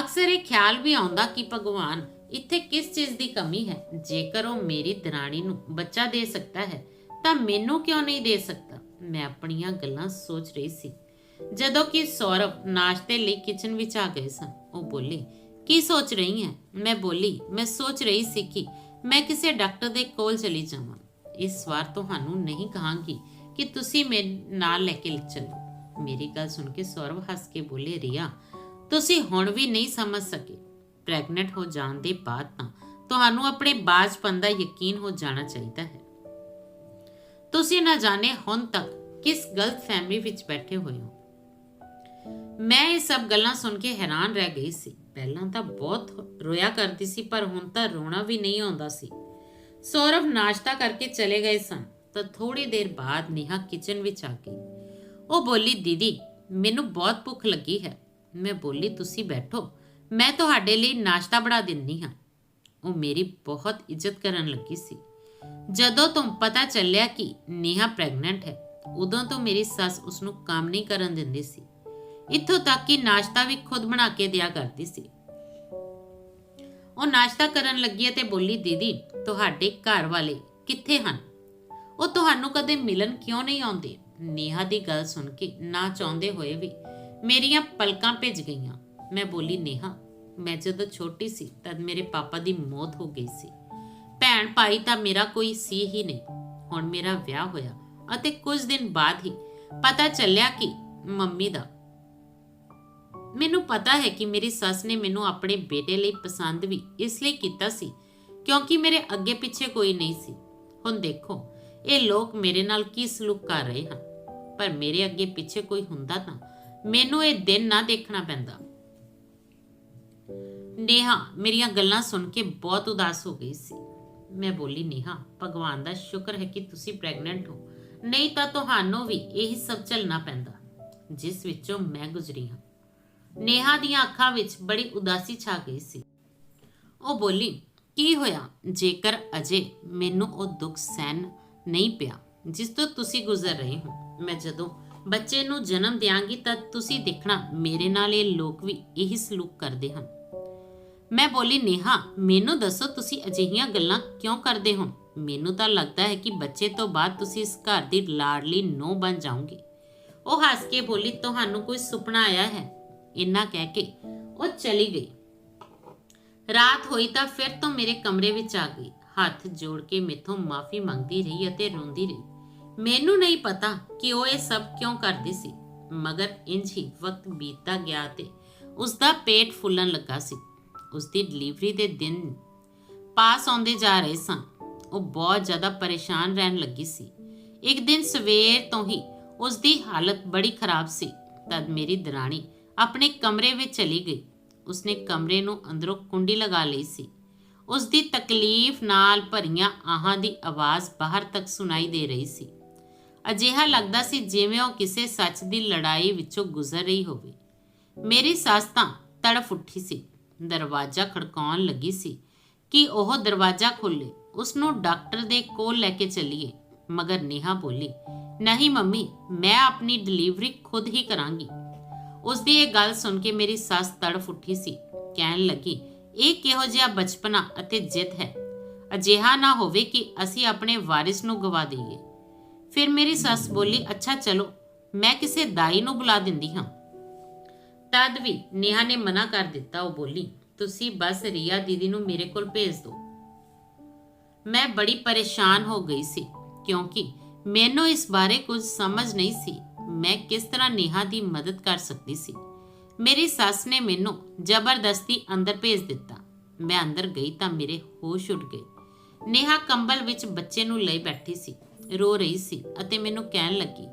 ਅਕਸਰ ਇਹ ਖਿਆਲ ਵੀ ਆਉਂਦਾ ਕਿ ਭਗਵਾਨ ਇੱਥੇ ਕਿਸ ਚੀਜ਼ ਦੀ ਕਮੀ ਹੈ? ਜੇਕਰ ਉਹ ਮੇਰੀ ਦਰਾਣੀ ਨੂੰ ਬੱਚਾ ਦੇ ਸਕਦਾ ਹੈ, ਤਾਂ ਮੈਨੂੰ ਕਿਉਂ ਨਹੀਂ ਦੇ ਸਕਦਾ? ਮੈਂ ਆਪਣੀਆਂ ਗੱਲਾਂ ਸੋਚ ਰਹੀ ਸੀ। ਜਦੋਂ ਕਿ ਸੌਰਵ ਨਾਸ਼ਤੇ ਲਈ ਕਿਚਨ ਵਿੱਚ ਆ ਗਏ ਸਨ। ਉਹ ਬੋਲੇ, ਕੀ ਸੋਚ ਰਹੀ ਹੈ? ਮੈਂ ਬੋਲੀ, ਮੈਂ ਸੋਚ ਰਹੀ ਸੀ ਕਿ ਮੈਂ ਕਿਸੇ ਡਾਕਟਰ ਦੇ ਕੋਲ ਚਲੀ ਜਾਵਾਂ। ਇਸ ਵਾਰ ਤੁਹਾਨੂੰ ਨਹੀਂ ਕਹਾਂਗੀ ਕਿ ਤੁਸੀਂ ਮੇਰੇ ਨਾਲ ਲੈ ਕੇ ਚੱਲੋ। ਮੇਰੀ ਗੱਲ ਸੁਣ ਕੇ ਸੌਰਵ ਹੱਸ ਕੇ ਬੋਲੇ, ਰੀਆ, ਤੁਸੀਂ ਹੁਣ ਵੀ ਨਹੀਂ ਸਮਝ ਸਕੇ। ਪ੍ਰੈਗਨੈਂਟ ਹੋ ਜਾਣ ਦੇ ਬਾਅਦ ਤਾਂ ਤੁਹਾਨੂੰ ਆਪਣੇ ਬਾਜਪਨ ਦਾ ਯਕੀਨ ਹੋ ਜਾਣਾ ਚਾਹੀਦਾ ਹੈ। ਤੁਸੀਂ ਨਾ ਜਾਣੇ ਹੁਣ ਤੱਕ ਕਿਸ ਗਲਤ ਫੈਮਿਲੀ ਵਿੱਚ ਬੈਠੇ ਹੋਏ ਹੋ। ਮੈਂ ਇਹ ਸਭ ਗੱਲਾਂ ਸੁਣ ਕੇ ਹੈਰਾਨ ਰਹਿ ਗਈ ਸੀ। ਪਹਿਲਾਂ ਤਾਂ ਬਹੁਤ ਰੋਇਆ ਕਰਦੀ ਸੀ, ਪਰ ਹੁਣ ਤਾਂ ਰੋਣਾ ਵੀ ਨਹੀਂ ਆਉਂਦਾ ਸੀ। ਸੌਰਵ ਨਾਸ਼ਤਾ ਕਰਕੇ ਚਲੇ ਗਏ ਸਨ। ਤਾਂ ਥੋੜੀ ਦੇਰ ਬਾਅਦ ਨੇਹਾ ਕਿਚਨ ਵਿੱਚ ਆ ਗਈ। ਉਹ ਬੋਲੀ, ਦੀਦੀ, ਮੈਨੂੰ ਬਹੁਤ ਭੁੱਖ ਲੱਗੀ ਹੈ। ਮੈਂ ਬੋਲੀ, ਤੁਸੀਂ ਬੈਠੋ। ਮੈਂ ਤੁਹਾਡੇ ਲਈ ਨਾਸ਼ਤਾ ਬਣਾ ਦਿੰਦੀ ਹਾਂ। ਉਹ ਮੇਰੀ ਬਹੁਤ ਇੱਜ਼ਤ ਕਰਨ ਲੱਗੀ ਸੀ। ਜਦੋਂ ਤੋਂ ਪਤਾ ਚੱਲਿਆ ਕਿ ਨੇਹਾ ਪ੍ਰੈਗਨੈਂਟ ਹੈ, ਉਦੋਂ ਤੋਂ ਮੇਰੀ ਸੱਸ ਉਸ ਨੂੰ ਕੰਮ ਨਹੀਂ ਕਰਨ ਦਿੰਦੀ ਸੀ। ਇੱਥੋਂ ਤੱਕ ਕਿ ਨਾਸ਼ਤਾ ਵੀ ਖੁਦ ਬਣਾ ਕੇ ਦਿਆ ਕਰਦੀ ਸੀ। ਉਹ ਨਾਸ਼ਤਾ ਕਰਨ ਲੱਗੀ ਅਤੇ ਬੋਲੀ, ਦੀਦੀ, ਤੁਹਾਡੇ ਘਰ ਵਾਲੇ ਕਿੱਥੇ ਹਨ? ਉਹ ਤੁਹਾਨੂੰ ਕਦੇ ਮਿਲਣ ਕਿਉਂ ਨਹੀਂ ਆਉਂਦੇ? ਨੇਹਾ ਦੀ ਗੱਲ ਸੁਣ ਕੇ ਨਾ ਚਾਹੁੰਦੇ ਹੋਏ ਵੀ ਮੇਰੀਆਂ ਪਲਕਾਂ ਭਿੱਜ ਗਈਆਂ। ਮੈਂ ਬੋਲੀ, ਨੇਹਾ, ਮੈਂ ਜਦੋਂ ਛੋਟੀ ਸੀ ਤਦ ਮੇਰੇ ਪਾਪਾ ਦੀ ਮੌਤ ਹੋ ਗਈ ਸੀ। ਭੈਣ ਭਾਈ ਤਾਂ ਮੇਰਾ ਕੋਈ ਸੀ ਹੀ ਨਹੀਂ। ਹੁਣ ਮੇਰਾ ਵਿਆਹ ਹੋਇਆ ਅਤੇ ਕੁਝ ਦਿਨ ਬਾਅਦ ਹੀ ਪਤਾ ਚੱਲਿਆ ਕਿ ਮੰਮੀ ਦਾ ਮੈਨੂੰ ਪਤਾ ਹੈ ਕਿ ਮੇਰੀ ਸੱਸ ਨੇ ਮੈਨੂੰ ਆਪਣੇ ਬੇਟੇ ਲਈ ਪਸੰਦ ਵੀ ਇਸ ਲਈ ਕੀਤਾ ਸੀ, ਕਿਉਂਕਿ ਮੇਰੇ ਅੱਗੇ ਪਿੱਛੇ ਕੋਈ ਨਹੀਂ ਸੀ। ਹੁਣ ਦੇਖੋ, ਇਹ ਲੋਕ ਮੇਰੇ ਨਾਲ ਕੀ ਸਲੂਕ ਕਰ ਰਹੇ ਹਨ? ਪਰ ਮੇਰੇ ਅੱਗੇ ਪਿੱਛੇ ਕੋਈ ਹੁੰਦਾ ਤਾਂ ਮੈਨੂੰ ਇਹ ਦਿਨ ਨਾ ਦੇਖਣਾ ਪੈਂਦਾ। ਨੇਹਾ, ਮੇਰੀਆਂ ਗੱਲਾਂ ਸੁਣ ਕੇ ਬਹੁਤ ਉਦਾਸ ਹੋ ਗਈ ਸੀ। ਮੈਂ ਬੋਲੀ, ਨੇਹਾ, ਭਗਵਾਨ ਦਾ ਸ਼ੁਕਰ ਹੈ ਕਿ ਤੁਸੀਂ ਪ੍ਰੈਗਨੈਂਟ ਹੋ। ਨਹੀਂ ਤਾਂ ਤੁਹਾਨੂੰ ਵੀ ਇਹੀ ਸਭ ਝੱਲਣਾ ਪੈਂਦਾ, ਜਿਸ ਵਿੱਚੋਂ ਮੈਂ ਗੁਜ਼ਰੀ ਹਾਂ। ਨੇਹਾ ਦੀਆਂ ਅੱਖਾਂ ਵਿੱਚ ਬੜੀ ਉਦਾਸੀ ਛਾ ਗਈ ਸੀ। ਉਹ ਬੋਲੀ, ਕੀ ਹੋਇਆ? ਜੇਕਰ ਅਜੇ ਮੈਨੂੰ ਉਹ ਦੁੱਖ ਸਹਿਣ ਨਹੀਂ ਪਿਆ, ਜਿਸ ਤੋਂ ਤੁਸੀਂ ਗੁਜ਼ਰ ਰਹੇ ਹੋ, ਮੈਂ ਜਦੋਂ ਬੱਚੇ ਨੂੰ ਜਨਮ ਦਿਆਂਗੀ ਤਾਂ ਤੁਸੀਂ ਦੇਖਣਾ ਮੇਰੇ ਨਾਲ ਇਹ ਲੋਕ ਵੀ ਇਹੀ ਸਲੂਕ ਕਰਦੇ ਹਨ। ਮੈਂ ਬੋਲੀ, ਨੇਹਾ, ਮੈਨੂੰ ਦੱਸੋ ਤੁਸੀਂ ਅਜਿਹੀਆਂ ਗੱਲਾਂ ਕਿਉਂ ਕਰਦੇ ਹੋ? ਮੈਨੂੰ ਤਾਂ ਲੱਗਦਾ ਹੈ ਕਿ ਬੱਚੇ ਤੋਂ ਬਾਅਦ ਤੁਸੀਂ ਇਸ ਘਰ ਦੀ ਲਾਡਲੀ ਨੋ ਬਣ ਜਾਓਗੇ। ਉਹ ਹੱਸ ਕੇ ਬੋਲੀ, ਤੁਹਾਨੂੰ ਕੋਈ ਸੁਪਨਾ ਆਇਆ ਹੈ? ਇੰਨਾ ਕਹਿ ਕੇ ਉਹ ਚਲੀ ਗਈ। ਰਾਤ ਹੋਈ ਤਾਂ ਫਿਰ ਤੋਂ ਮੇਰੇ ਕਮਰੇ ਵਿੱਚ ਆ ਗਈ। ਹੱਥ ਜੋੜ ਕੇ ਮੇਥੋਂ ਮਾਫੀ ਮੰਗਦੀ ਰਹੀ ਅਤੇ ਰੋਂਦੀ ਰਹੀ। ਮੈਨੂੰ ਨਹੀਂ ਪਤਾ ਕਿ ਉਹ ਇਹ ਸਭ ਕਿਉਂ ਕਰਦੀ ਸੀ, ਮਗਰ ਇੰਜ ਹੀ ਵਕਤ ਬੀਤਦਾ ਗਿਆ ਤੇ ਉਸ ਦਾ ਪੇਟ ਫੁੱਲਣ ਲੱਗਾ ਸੀ। ਉਸ ਦੀ ਡਿਲੀਵਰੀ ਦੇ ਦਿਨ ਪਾਸ ਆਉਂਦੇ ਜਾ ਰਹੇ ਸਨ ਉਹ ਬਹੁਤ ਜ਼ਿਆਦਾ ਪਰੇਸ਼ਾਨ ਰਹਿਣ ਲੱਗੀ ਸੀ। ਇੱਕ ਦਿਨ ਸਵੇਰ ਤੋਂ ਹੀ ਉਸ ਦੀ ਹਾਲਤ ਬੜੀ ਖਰਾਬ ਸੀ। ਤਦ ਮੇਰੀ ਦਰਾਣੀ ਆਪਣੇ ਕਮਰੇ ਵਿੱਚ ਚਲੀ ਗਈ। ਉਸਨੇ ਕਮਰੇ ਨੂੰ ਅੰਦਰੋਂ ਕੁੰਡੀ ਲਗਾ ਲਈ ਸੀ। ਉਸ ਦੀ ਤਕਲੀਫ ਨਾਲ ਭਰੀਆਂ ਆਹਾਂ ਦੀ ਆਵਾਜ਼ ਬਾਹਰ ਤੱਕ ਸੁਣਾਈ ਦੇ ਰਹੀ ਸੀ। ਅਜਿਹਾ ਲੱਗਦਾ ਸੀ ਜਿਵੇਂ ਉਹ ਕਿਸੇ ਸੱਚ ਦੀ ਲੜਾਈ ਵਿੱਚੋਂ ਗੁਜ਼ਰ ਰਹੀ ਹੋਵੇ। ਮੇਰੀ ਸੱਸ ਤਾਂ ਤੜਫ ਉੱਠੀ ਸੀ। ਦਰਵਾਜ਼ਾ ਖੜਕਾਉਣ ਲੱਗੀ ਸੀ ਕਿ ਉਹ ਦਰਵਾਜ਼ਾ ਖੋਲੇ। ਉਸ ਨੂੰ ਡਾਕਟਰ ਦੇ ਕੋਲ ਲੈ ਕੇ ਚੱਲੀਏ। ਮਗਰ ਨੇਹਾ ਬੋਲੀ, ਨਹੀਂ ਮੰਮੀ, ਮੈਂ ਆਪਣੀ ਡਿਲੀਵਰੀ ਖੁਦ ਹੀ ਕਰਾਂਗੀ। ਉਸ ਦੀ ਇਹ ਗੱਲ ਸੁਣ ਕੇ ਮੇਰੀ ਸੱਸ ਤੜਫ ਉੱਠੀ ਸੀ। ਕਹਿਣ ਲੱਗੀ, ਇਹ ਕਿਹੋ ਜਿਹਾ ਬਚਪਨਾ ਅਤੇ ਜਿੱਦ ਹੈ। ਅਜਿਹਾ ਨਾ ਹੋਵੇ ਕਿ ਅਸੀਂ ਆਪਣੇ ਵਾਰਿਸ ਨੂੰ ਗਵਾ ਦਈਏ। ਫਿਰ ਮੇਰੀ ਸੱਸ ਬੋਲੀ, ਅੱਛਾ ਚਲੋ, ਮੈਂ ਕਿਸੇ ਦਾਈ ਨੂੰ ਬੁਲਾ ਦਿੰਦੀ ਹਾਂ। ਤਦ ਵੀ ਨੇਹਾ ਨੇ ਮਨਾ ਕਰ ਦਿੱਤਾ, ਉਹ ਬੋਲੀ, ਤੁਸੀਂ ਬਸ ਰੀਆ ਦੀਦੀ ਨੂੰ ਮੇਰੇ ਕੋਲ ਭੇਜ ਦਿਓ ਮੈਂ ਬੜੀ ਪਰੇਸ਼ਾਨ ਹੋ ਗਈ ਸੀ, ਕਿਉਂਕਿ ਮੈਨੂੰ ਇਸ ਬਾਰੇ ਕੁਝ ਸਮਝ ਨਹੀਂ ਸੀ। ਮੈਂ ਕਿਸ ਤਰ੍ਹਾਂ ਨੇਹਾ ਦੀ ਮਦਦ ਕਰ ਸਕਦੀ ਸੀ? ਮੇਰੀ ਸੱਸ ਨੇ ਮੈਨੂੰ ਜ਼ਬਰਦਸਤੀ ਅੰਦਰ ਭੇਜ ਦਿੱਤਾ। ਮੈਂ ਅੰਦਰ ਗਈ ਤਾਂ ਮੇਰੇ ਹੋਸ਼ ਉੱਡ ਗਏ। ਨੇਹਾ ਕੰਬਲ ਵਿੱਚ ਬੱਚੇ ਨੂੰ ਲਈ ਬੈਠੀ ਸੀ, ਰੋ ਰਹੀ ਸੀ ਅਤੇ ਮੈਨੂੰ ਕਹਿਣ ਲੱਗੀ,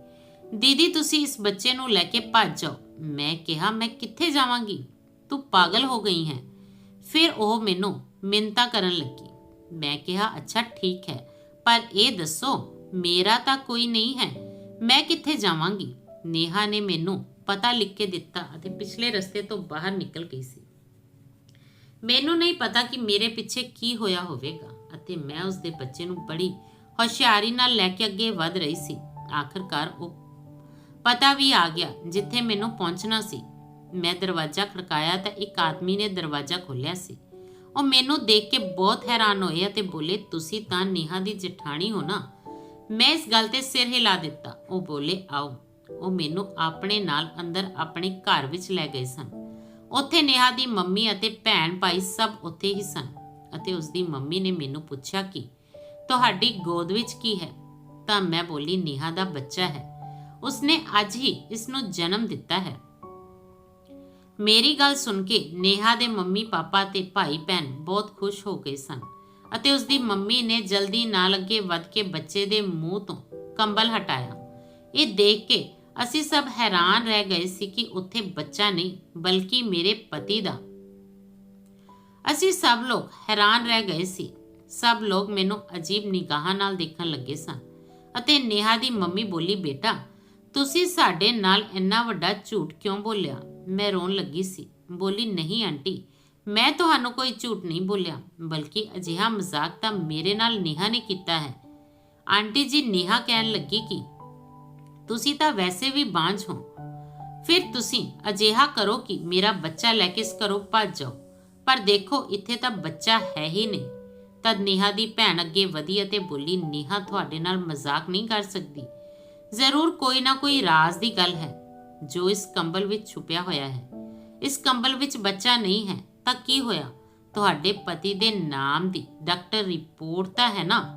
ਦੀਦੀ, ਤੁਸੀਂ ਇਸ ਬੱਚੇ ਨੂੰ ਲੈ ਕੇ ਭੱਜ ਜਾਓ। ਮੈਂ ਕਿਹਾ, ਮੈਂ ਕਿੱਥੇ ਜਾਵਾਂਗੀ? ਤੂੰ ਪਾਗਲ ਹੋ ਗਈ ਹੈ। ਫਿਰ ਉਹ ਮੈਨੂੰ ਮਿੰਤਾ ਕਰਨ ਲੱਗੀ। ਮੈਂ ਕਿਹਾ, ਅੱਛਾ, ਠੀਕ ਹੈ, ਪਰ ਇਹ ਦੱਸੋ, ਮੇਰਾ ਤਾਂ ਕੋਈ ਨਹੀਂ ਹੈ। ਮੈਂ ਕਿੱਥੇ ਜਾਵਾਂਗੀ? ਨੇਹਾ ਨੇ ਮੈਨੂੰ ਪਤਾ ਲਿਖ ਕੇ ਦਿੱਤਾ ਅਤੇ ਪਿਛਲੇ ਰਸਤੇ ਤੋਂ ਬਾਹਰ ਨਿਕਲ ਗਈ ਸੀ। ਮੈਨੂੰ ਨਹੀਂ ਪਤਾ ਕਿ ਮੇਰੇ ਪਿੱਛੇ ਕੀ ਹੋਇਆ ਹੋਵੇਗਾ ਅਤੇ ਮੈਂ ਉਸ ਦੇ ਬੱਚੇ ਨੂੰ ਬੜੀ ਹੁਸ਼ਿਆਰੀ ਨਾਲ ਲੈ ਕੇ ਅੱਗੇ ਵਧ ਰਹੀ ਸੀ। ਆਖਰਕਾਰ ਉਹ ਪਤਾ ਵੀ ਆ ਗਿਆ ਜਿੱਥੇ ਮੈਨੂੰ ਪਹੁੰਚਣਾ ਸੀ। ਮੈਂ ਦਰਵਾਜ਼ਾ ਖੜਕਾਇਆ ਤਾਂ ਇੱਕ ਆਦਮੀ ਨੇ ਦਰਵਾਜ਼ਾ ਖੋਲ੍ਹਿਆ ਸੀ। ਉਹ ਮੈਨੂੰ ਦੇਖ ਕੇ ਬਹੁਤ ਹੈਰਾਨ ਹੋਏ ਅਤੇ ਬੋਲੇ, ਤੁਸੀਂ ਤਾਂ ਨੇਹਾ ਦੀ ਜਠਾਣੀ ਹੋ ਨਾ? ਮੈਂ ਇਸ ਗੱਲ ਤੇ ਸਿਰ ਹਿਲਾ ਦਿੱਤਾ। ਉਹ ਬੋਲੇ, ਆਓ। ਉਹ ਮੈਨੂੰ ਆਪਣੇ ਨਾਲ ਅੰਦਰ ਆਪਣੇ ਘਰ ਵਿੱਚ ਲੈ ਗਏ ਸਨ। ਉੱਥੇ ਨੇਹਾ ਦੀ ਮੰਮੀ ਅਤੇ ਭੈਣ ਭਾਈ ਸਭ ਉੱਥੇ ਹੀ ਸਨ ਅਤੇ ਉਸ ਦੀ ਮੰਮੀ ਨੇ ਮੈਨੂੰ ਪੁੱਛਿਆ ਕਿ, ਤੁਹਾਡੀ ਗੋਦ ਵਿੱਚ ਕੀ ਹੈ? ਤਾਂ ਮੈਂ ਬੋਲੀ, ਨੇਹਾ ਦਾ ਬੱਚਾ ਹੈ। ਉਸਨੇ ਅੱਜ ਹੀ ਇਸ ਨੂੰ ਜਨਮ ਦਿੱਤਾ ਹੈ। ਮੇਰੀ ਗੱਲ ਸੁਣ ਕੇ ਨੇਹਾ ਦੇ ਮੰਮੀ ਪਾਪਾ ਤੇ ਭਾਈ ਭੈਣ ਬਹੁਤ ਖੁਸ਼ ਹੋ ਗਏ ਸਨ। ਅਤੇ ਉਸ ਦੀ ਮੰਮੀ ਨੇ ਜਲਦੀ ਨਾਲ ਅੱਗੇ ਵੱਧ ਕੇ ਬੱਚੇ ਦੇ ਮੂੰਹ ਤੋਂ ਕੰਬਲ ਹਟਾਇਆ। ਇਹ ਦੇਖ ਕੇ ਅਸੀਂ ਸਭ ਹੈਰਾਨ ਰਹਿ ਗਏ ਸੀ ਕਿ ਉੱਥੇ ਬੱਚਾ ਨਹੀਂ, ਬਲਕਿ ਮੇਰੇ ਪਤੀ ਦਾ। ਅਸੀਂ ਸਭ ਲੋਕ ਹੈਰਾਨ ਰਹਿ ਗਏ ਸੀ। ਸਭ ਲੋਕ ਮੈਨੂੰ ਅਜੀਬ ਨਿਗਾਹਾਂ ਨਾਲ ਦੇਖਣ ਲੱਗੇ ਸਨ ਅਤੇ ਨੇਹਾ ਦੀ ਮੰਮੀ ਬੋਲੀ, ਬੇਟਾ, ਤੁਸੀਂ ਸਾਡੇ ਨਾਲ ਇੰਨਾ ਵੱਡਾ ਝੂਠ ਕਿਉਂ ਬੋਲਿਆ? ਮੈਂ ਰੋਣ ਲੱਗੀ ਸੀ। ਬੋਲੀ, ਨਹੀਂ ਆਂਟੀ ਮੈਂ ਤੁਹਾਨੂੰ ਕੋਈ ਝੂਠ ਨਹੀਂ ਬੋਲਿਆ, ਬਲਕਿ ਅਜਿਹਾ ਮਜ਼ਾਕ ਤਾਂ ਮੇਰੇ ਨਾਲ ਨੇਹਾ ਨੇ ਕੀਤਾ ਹੈ। ਆਂਟੀ ਜੀ, ਨੇਹਾ ਕਹਿਣ ਲੱਗੀ ਕਿ ਤੁਸੀਂ ਤਾਂ ਵੈਸੇ ਵੀ ਬਾਂਝ ਹੋ। ਫਿਰ ਤੁਸੀਂ ਅਜਿਹਾ ਕਰੋ ਕਿ ਮੇਰਾ ਬੱਚਾ ਲੈ ਕੇ ਇਸ ਘਰੋਂ ਭੱਜ ਜਾਓ। ਪਰ ਦੇਖੋ, ਇੱਥੇ ਤਾਂ ਬੱਚਾ ਹੈ ਹੀ ਨਹੀਂ। ਤਦ ਨੇਹਾ ਦੀ ਭੈਣ ਅੱਗੇ ਵਧੀ ਅਤੇ ਬੋਲੀ, ਨੇਹਾ, ਤੁਹਾਡੇ ਨਾਲ ਮਜ਼ਾਕ ਨਹੀਂ ਕਰ ਸਕਦੀ। ਜ਼ਰੂਰ ਕੋਈ ਨਾ ਕੋਈ ਰਾਜ਼ ਦੀ ਗੱਲ ਹੈ, ਜੋ ਇਸ ਕੰਬਲ ਵਿੱਚ ਛੁਪਿਆ ਹੋਇਆ ਹੈ। ਇਸ ਕੰਬਲ ਵਿੱਚ ਬੱਚਾ ਨਹੀਂ ਹੈ। ਤਾਂ ਕੀ ਹੋਇਆ? ਤੁਹਾਡੇ ਪਤੀ ਦੇ ਨਾਮ ਦੀ ਡਾਕਟਰ ਰਿਪੋਰਟ ਤਾਂ ਹੈ ਨਾ?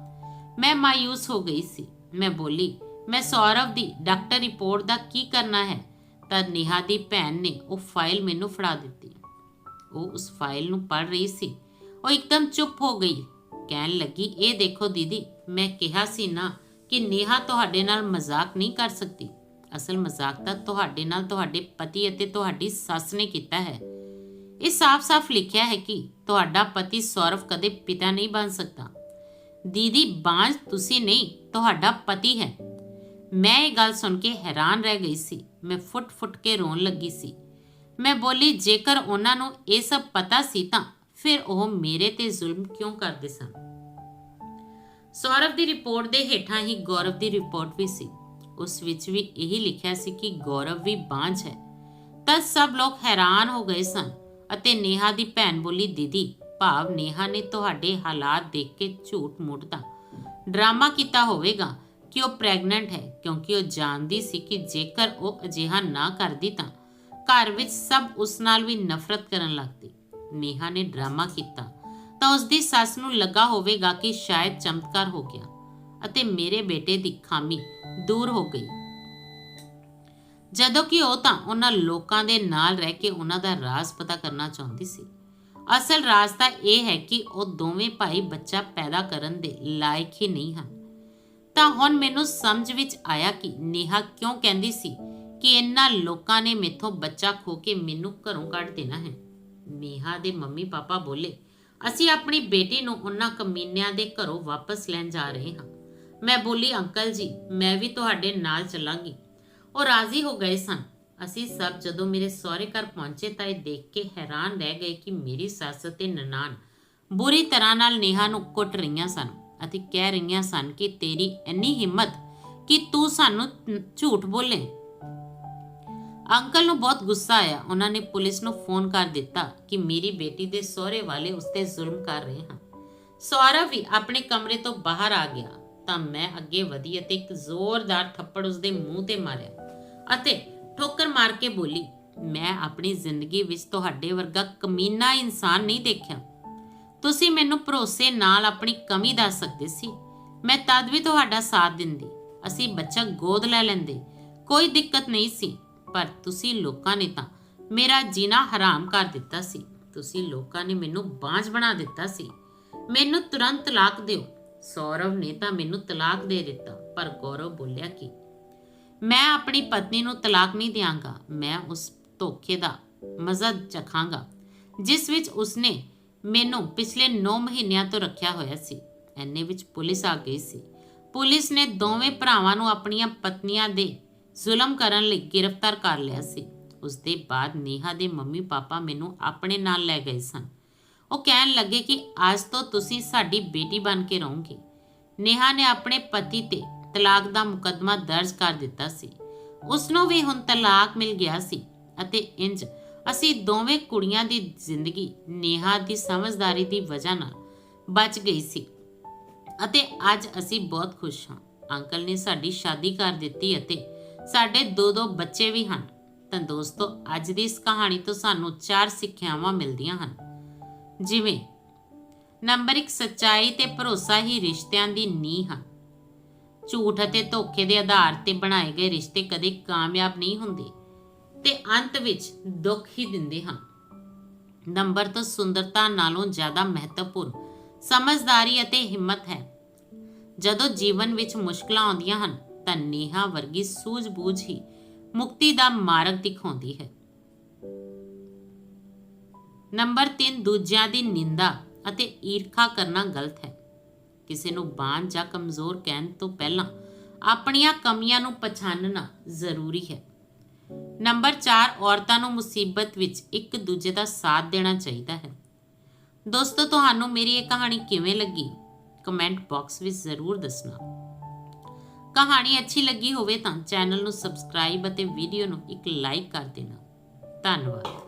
ਮੈਂ ਮਾਇੂਸ ਹੋ ਗਈ ਸੀ। ਮੈਂ ਬੋਲੀ, ਮੈਂ ਸੌਰਵ ਦੀ ਡਾਕਟਰ ਰਿਪੋਰਟ ਦਾ ਕੀ ਕਰਨਾ ਹੈ? ਤਾਂ ਨੇਹਾ ਦੀ ਭੈਣ ਨੇ ਉਹ ਫਾਈਲ ਮੈਨੂੰ ਫੜਾ ਦਿੱਤੀ। ਉਹ ਉਸ ਫਾਈਲ ਨੂੰ ਪੜ੍ਹ ਰਹੀ ਸੀ। ਉਹ ਇੱਕਦਮ ਚੁੱਪ ਹੋ ਗਈ। ਕਹਿਣ ਲੱਗੀ, ਇਹ ਦੇਖੋ ਦੀਦੀ, ਮੈਂ ਕਿਹਾ ਸੀ ਨਾ ਕਿ ਨੇਹਾ ਤੁਹਾਡੇ ਨਾਲ ਮਜ਼ਾਕ ਨਹੀਂ ਕਰ ਸਕਦੀ। ਅਸਲ ਮਜ਼ਾਕ ਤਾਂ ਤੁਹਾਡੇ ਨਾਲ, ਤੁਹਾਡੇ ਪਤੀ ਅਤੇ ਤੁਹਾਡੀ ਸੱਸ ਨੇ ਕੀਤਾ ਹੈ। ਇਹ ਸਾਫ਼-ਸਾਫ਼ ਲਿਖਿਆ ਹੈ ਕਿ ਤੁਹਾਡਾ ਪਤੀ ਸੌਰਵ ਕਦੇ ਪਿਤਾ ਨਹੀਂ ਬਣ ਸਕਦਾ। ਦੀਦੀ, ਬਾਂਝ ਤੁਸੀਂ ਨਹੀਂ, ਤੁਹਾਡਾ ਪਤੀ ਹੈ। ਮੈਂ ਇਹ ਗੱਲ ਸੁਣ ਕੇ ਹੈਰਾਨ ਰਹਿ ਗਈ ਸੀ। ਮੈਂ ਫੁੱਟ-ਫੁੱਟ ਕੇ ਰੋਣ ਲੱਗੀ ਸੀ। ਮੈਂ ਬੋਲੀ, ਜੇਕਰ ਉਹਨਾਂ ਨੂੰ ਇਹ ਸਭ ਪਤਾ ਸੀ ਤਾਂ ਫਿਰ ਉਹ ਮੇਰੇ ਤੇ ਜ਼ੁਲਮ ਕਿਉਂ ਕਰਦੇ ਸਨ? ਸੌਰਵ ਦੀ ਰਿਪੋਰਟ ਦੇ ਹੇਠਾਂ ਹੀ ਗੌਰਵ ਦੀ ਰਿਪੋਰਟ ਵੀ ਸੀ। ਉਸ ਵਿੱਚ ਵੀ ਇਹੀ ਲਿਖਿਆ ਸੀ ਕਿ ਗੌਰਵ ਵੀ ਬਾਂਝ ਹੈ। ਤਾਂ ਸਭ ਲੋਕ ਹੈਰਾਨ ਹੋ ਗਏ ਸਨ ਅਤੇ ਨੇਹਾ ਦੀ ਭੈਣ ਬੋਲੀ, ਦੀਦੀ, ਭਾਵ ਨੇਹਾ ਨੇ ਤੁਹਾਡੇ ਹਾਲਾਤ ਦੇਖ ਕੇ ਝੂਠ ਮੁੱਟਦਾ ਡਰਾਮਾ ਕੀਤਾ ਹੋਵੇਗਾ ਕਿ ਉਹ ਪ੍ਰੈਗਨੈਂਟ ਹੈ, ਕਿਉਂਕਿ ਉਹ ਜਾਣਦੀ ਸੀ ਕਿ ਜੇਕਰ ਉਹ ਅਜਿਹਾ ਨਾ ਕਰਦੀ ਤਾਂ ਘਰ ਵਿੱਚ ਸਭ ਉਸ ਨਾਲ ਵੀ ਨਫ਼ਰਤ ਕਰਨ ਲੱਗਦੀ। ਨੇਹਾ ਨੇ ਡਰਾਮਾ ਕੀਤਾ ਤਾਂ ਉਸ ਦੀ ਸੱਸ ਨੂੰ ਲੱਗਾ ਹੋਵੇਗਾ ਕਿ ਸ਼ਾਇਦ ਚਮਤਕਾਰ ਹੋ ਗਿਆ ਅਤੇ ਮੇਰੇ ਬੇਟੇ ਦੀ ਖਾਮੀ ਦੂਰ ਹੋ ਗਈ। ਜਦੋਂ ਕਿ ਉਹ ਤਾਂ ਉਹਨਾਂ ਲੋਕਾਂ ਦੇ ਨਾਲ ਰਹਿ ਕੇ ਉਹਨਾਂ ਦਾ ਰਾਜ਼ ਪਤਾ ਕਰਨਾ ਚਾਹੁੰਦੀ ਸੀ। ਅਸਲ ਰਾਜ਼ ਤਾਂ ਇਹ ਹੈ ਕਿ ਉਹ ਦੋਵੇਂ ਭਾਈ ਬੱਚਾ ਪੈਦਾ ਕਰਨ ਦੇ ਲਾਇਕ ਹੀ ਨਹੀਂ ਹਨ। ਤਾਂ ਹੁਣ ਮੈਨੂੰ ਸਮਝ ਵਿੱਚ ਆਇਆ ਕਿ ਨੇਹਾ ਕਿਉਂ ਕਹਿੰਦੀ ਸੀ ਕਿ ਇਹਨਾਂ ਲੋਕਾਂ ਨੇ ਮੇਥੋਂ ਬੱਚਾ ਖੋ ਕੇ ਮੈਨੂੰ ਘਰੋਂ ਕੱਢ ਦੇਣਾ ਹੈ। ਨੇਹਾ ਦੇ ਮੰਮੀ ਪਾਪਾ ਬੋਲੇ, ਅਸੀਂ ਆਪਣੀ ਬੇਟੀ ਨੂੰ ਉਹਨਾਂ ਕਮੀਨਿਆਂ ਦੇ ਘਰੋਂ ਵਾਪਸ ਲੈਣ ਜਾ ਰਹੇ ਹਾਂ। ਮੈਂ ਬੋਲੀ, ਅੰਕਲ ਜੀ, ਮੈਂ ਵੀ ਤੁਹਾਡੇ ਨਾਲ ਚੱਲਾਂਗੀ। ਉਹ ਰਾਜ਼ੀ ਹੋ ਗਏ ਸਨ। ਅਸੀਂ ਸਭ ਜਦੋਂ ਮੇਰੇ ਸਹੁਰੇ ਘਰ ਪਹੁੰਚੇ ਤਾਂ ਇਹ ਦੇਖ ਕੇ ਹੈਰਾਨ ਰਹਿ ਗਏ ਕਿ ਮੇਰੀ ਸੱਸ ਤੇ ਨਨਾਣ ਬੁਰੀ ਤਰ੍ਹਾਂ ਨਾਲ ਨੇਹਾ ਨੂੰ ਕੁੱਟ ਰਹੀਆਂ ਸਨ ਅਤੇ ਕਹਿ ਰਹੀਆਂ ਸਨ ਕਿ ਤੇਰੀ ਇੰਨੀ ਹਿੰਮਤ ਕਿ ਤੂੰ ਸਾਨੂੰ ਝੂਠ ਬੋਲੇ। ਅੰਕਲ ਨੂੰ ਬਹੁਤ ਗੁੱਸਾ ਆਇਆ। ਉਹਨਾਂ ਨੇ ਪੁਲਿਸ ਨੂੰ ਫੋਨ ਕਰ ਦਿੱਤਾ ਕਿ ਮੇਰੀ ਬੇਟੀ ਦੇ ਸਹੁਰੇ ਵਾਲੇ ਉਸ ਤੇ ਜ਼ੁਲਮ ਕਰ ਰਹੇ ਹਨ। ਸੌਰਵ ਵੀ ਆਪਣੇ ਕਮਰੇ ਤੋਂ ਬਾਹਰ ਆ ਗਿਆ ਤਾਂ ਮੈਂ ਅੱਗੇ ਵਧੀ ਅਤੇ ਇੱਕ ਜ਼ੋਰਦਾਰ ਥੱਪੜ ਉਸ ਦੇ ਮੂੰਹ ਤੇ ਮਾਰਿਆ। ਅਤੇ ਠੋਕਰ ਮਾਰ ਕੇ ਬੋਲੀ, ਮੈਂ ਆਪਣੀ ਜ਼ਿੰਦਗੀ ਵਿੱਚ ਤੁਹਾਡੇ ਵਰਗਾ ਕਮੀਨਾ ਇਨਸਾਨ ਨਹੀਂ ਦੇਖਿਆ। ਤੁਸੀਂ ਮੈਨੂੰ ਭਰੋਸੇ ਨਾਲ ਆਪਣੀ ਕਮੀ ਦੱਸ ਸਕਦੇ ਸੀ। ਮੈਂ ਤਦ ਵੀ ਤੁਹਾਡਾ ਸਾਥ ਦਿੰਦੀ। ਅਸੀਂ ਬੱਚਾ ਗੋਦ ਲੈ ਲੈਂਦੇ। ਕੋਈ ਦਿੱਕਤ ਨਹੀਂ ਸੀ। ਪਰ ਤੁਸੀਂ ਲੋਕਾਂ ਨੇ ਤਾਂ ਮੇਰਾ ਜੀਣਾ ਹਰਾਮ ਕਰ ਦਿੱਤਾ ਸੀ। ਤੁਸੀਂ ਲੋਕਾਂ ਨੇ ਮੈਨੂੰ ਬਾਂਝ ਬਣਾ ਦਿੱਤਾ ਸੀ। ਮੈਨੂੰ ਤੁਰੰਤ ਤਲਾਕ ਦਿਓ। ਸੌਰਵ ਨੇ ਤਾਂ ਮੈਨੂੰ ਤਲਾਕ ਦੇ ਦਿੱਤਾ। ਪਰ ਗੌਰਵ ਬੋਲਿਆ ਕਿ ਮੈਂ ਆਪਣੀ ਪਤਨੀ ਨੂੰ ਤਲਾਕ ਨਹੀਂ ਦਿਆਂਗਾ, ਮੈਂ ਉਸ ਧੋਖੇ ਦਾ ਮਜ਼ਾ ਚਖਾਂਗਾ, ਜਿਸ ਵਿੱਚ ਉਸਨੇ ਮੈਨੂੰ ਪਿਛਲੇ 9 ਮਹੀਨਿਆਂ ਤੋਂ ਰੱਖਿਆ ਹੋਇਆ ਸੀ, ਐਨੇ ਵਿੱਚ ਪੁਲਿਸ ਆ ਗਈ ਸੀ। ਪੁਲਿਸ ਨੇ ਦੋਵੇਂ ਭਰਾਵਾਂ ਨੂੰ ਆਪਣੀਆਂ ਪਤਨੀਆਂ ਦੇ ਜ਼ੁਲਮ ਕਰਨ ਲਈ ਗ੍ਰਿਫਤਾਰ ਕਰ ਲਿਆ ਸੀ। ਉਸ ਦੇ ਬਾਅਦ ਨੇਹਾ ਦੇ ਮੰਮੀ ਪਾਪਾ ਮੈਨੂੰ ਆਪਣੇ ਨਾਲ ਲੈ ਗਏ ਸਨ। ਉਹ ਕਹਿਣ ਲੱਗੇ ਕਿ ਅੱਜ ਤੋਂ ਤੁਸੀਂ ਸਾਡੀ ਬੇਟੀ ਬਣ ਕੇ ਰਹੋਗੇ। ਨੇਹਾ ਨੇ ਆਪਣੇ ਪਤੀ ਤੇ ਤਲਾਕ ਦਾ ਮੁਕੱਦਮਾ ਦਰਜ ਕਰ ਦਿੱਤਾ ਸੀ। ਉਸ ਨੂੰ ਵੀ ਹੁਣ ਤਲਾਕ ਮਿਲ ਗਿਆ ਸੀ ਅਤੇ ਇੰਜ ਅਸੀਂ ਦੋਵੇਂ ਕੁੜੀਆਂ ਦੀ ਜ਼ਿੰਦਗੀ ਨੇਹਾ ਦੀ ਸਮਝਦਾਰੀ ਦੀ ਵਜ੍ਹਾ ਨਾਲ ਬਚ ਗਈ ਸੀ। ਅਤੇ ਅੱਜ ਅਸੀਂ ਬਹੁਤ ਖੁਸ਼ ਹਾਂ। ਅੰਕਲ ਨੇ ਸਾਡੀ ਸ਼ਾਦੀ ਕਰ ਦਿੱਤੀ ਅਤੇ ਸਾਡੇ ਦੋ ਦੋ ਬੱਚੇ ਵੀ ਹਨ। ਤਾਂ ਦੋਸਤੋ, ਅੱਜ ਦੀ ਇਸ ਕਹਾਣੀ ਤੋਂ ਸਾਨੂੰ ਚਾਰ ਸਿੱਖਿਆਵਾਂ ਮਿਲਦੀਆਂ ਹਨ। ਜਿਵੇਂ, ਨੰਬਰ 1 ਸੱਚਾਈ ਤੇ ਭਰੋਸਾ ਹੀ ਰਿਸ਼ਤਿਆਂ ਦੀ ਨੀਂਹ ਹਨ। ਝੂਠ ਅਤੇ ਧੋਖੇ ਦੇ ਆਧਾਰ ਤੇ ਬਣਾਏ ਗਏ ਰਿਸ਼ਤੇ ਕਦੇ ਕਾਮਯਾਬ ਨਹੀਂ ਹੁੰਦੇ ਤੇ ਅੰਤ ਵਿੱਚ ਦੁੱਖ ਹੀ ਦਿੰਦੇ ਹਨ। ਨੰਬਰ ਤੋਂ ਸੁੰਦਰਤਾ ਨਾਲੋਂ ਜ਼ਿਆਦਾ ਮਹੱਤਵਪੂਰਨ, ਸਮਝਦਾਰੀ ਅਤੇ ਹਿੰਮਤ ਹੈ। ਜਦੋਂ ਜੀਵਨ ਵਿੱਚ ਮੁਸ਼ਕਲਾਂ ਆਉਂਦੀਆਂ ਹਨ, ਤਾਂ ਨੇਹਾ ਵਰਗੀ ਸੂਝ-ਬੂਝ ਹੀ ਮੁਕਤੀ ਦਾ ਮਾਰਗ ਦਿਖਾਉਂਦੀ ਹੈ। ਨੰਬਰ 3 ਦੂਜਿਆਂ ਦੀ ਨਿੰਦਾ ਅਤੇ ਈਰਖਾ ਕਰਨਾ ਗਲਤ ਹੈ। ਕਿਸੇ ਨੂੰ ਬਾਂਝ ਜਾਂ ਕਮਜ਼ੋਰ ਕਹਿਣ ਤੋਂ ਪਹਿਲਾਂ ਆਪਣੀਆਂ ਕਮੀਆਂ ਨੂੰ ਪਛਾਣਨਾ ਜ਼ਰੂਰੀ ਹੈ। ਨੰਬਰ 4 ਔਰਤਾਂ ਨੂੰ ਮੁਸੀਬਤ ਵਿੱਚ ਇੱਕ ਦੂਜੇ ਦਾ ਸਾਥ ਦੇਣਾ ਚਾਹੀਦਾ ਹੈ। ਦੋਸਤੋ, ਤੁਹਾਨੂੰ ਮੇਰੀ ਇਹ ਕਹਾਣੀ ਕਿਵੇਂ ਲੱਗੀ? ਕਮੈਂਟ ਬਾਕਸ ਵਿੱਚ ਜ਼ਰੂਰ ਦੱਸਣਾ। ਕਹਾਣੀ ਅੱਛੀ ਲੱਗੀ ਹੋਵੇ ਤਾਂ ਚੈਨਲ ਨੂੰ ਸਬਸਕ੍ਰਾਈਬ ਅਤੇ ਵੀਡੀਓ ਨੂੰ ਇੱਕ ਲਾਈਕ ਕਰ ਦੇਣਾ। ਧੰਨਵਾਦ।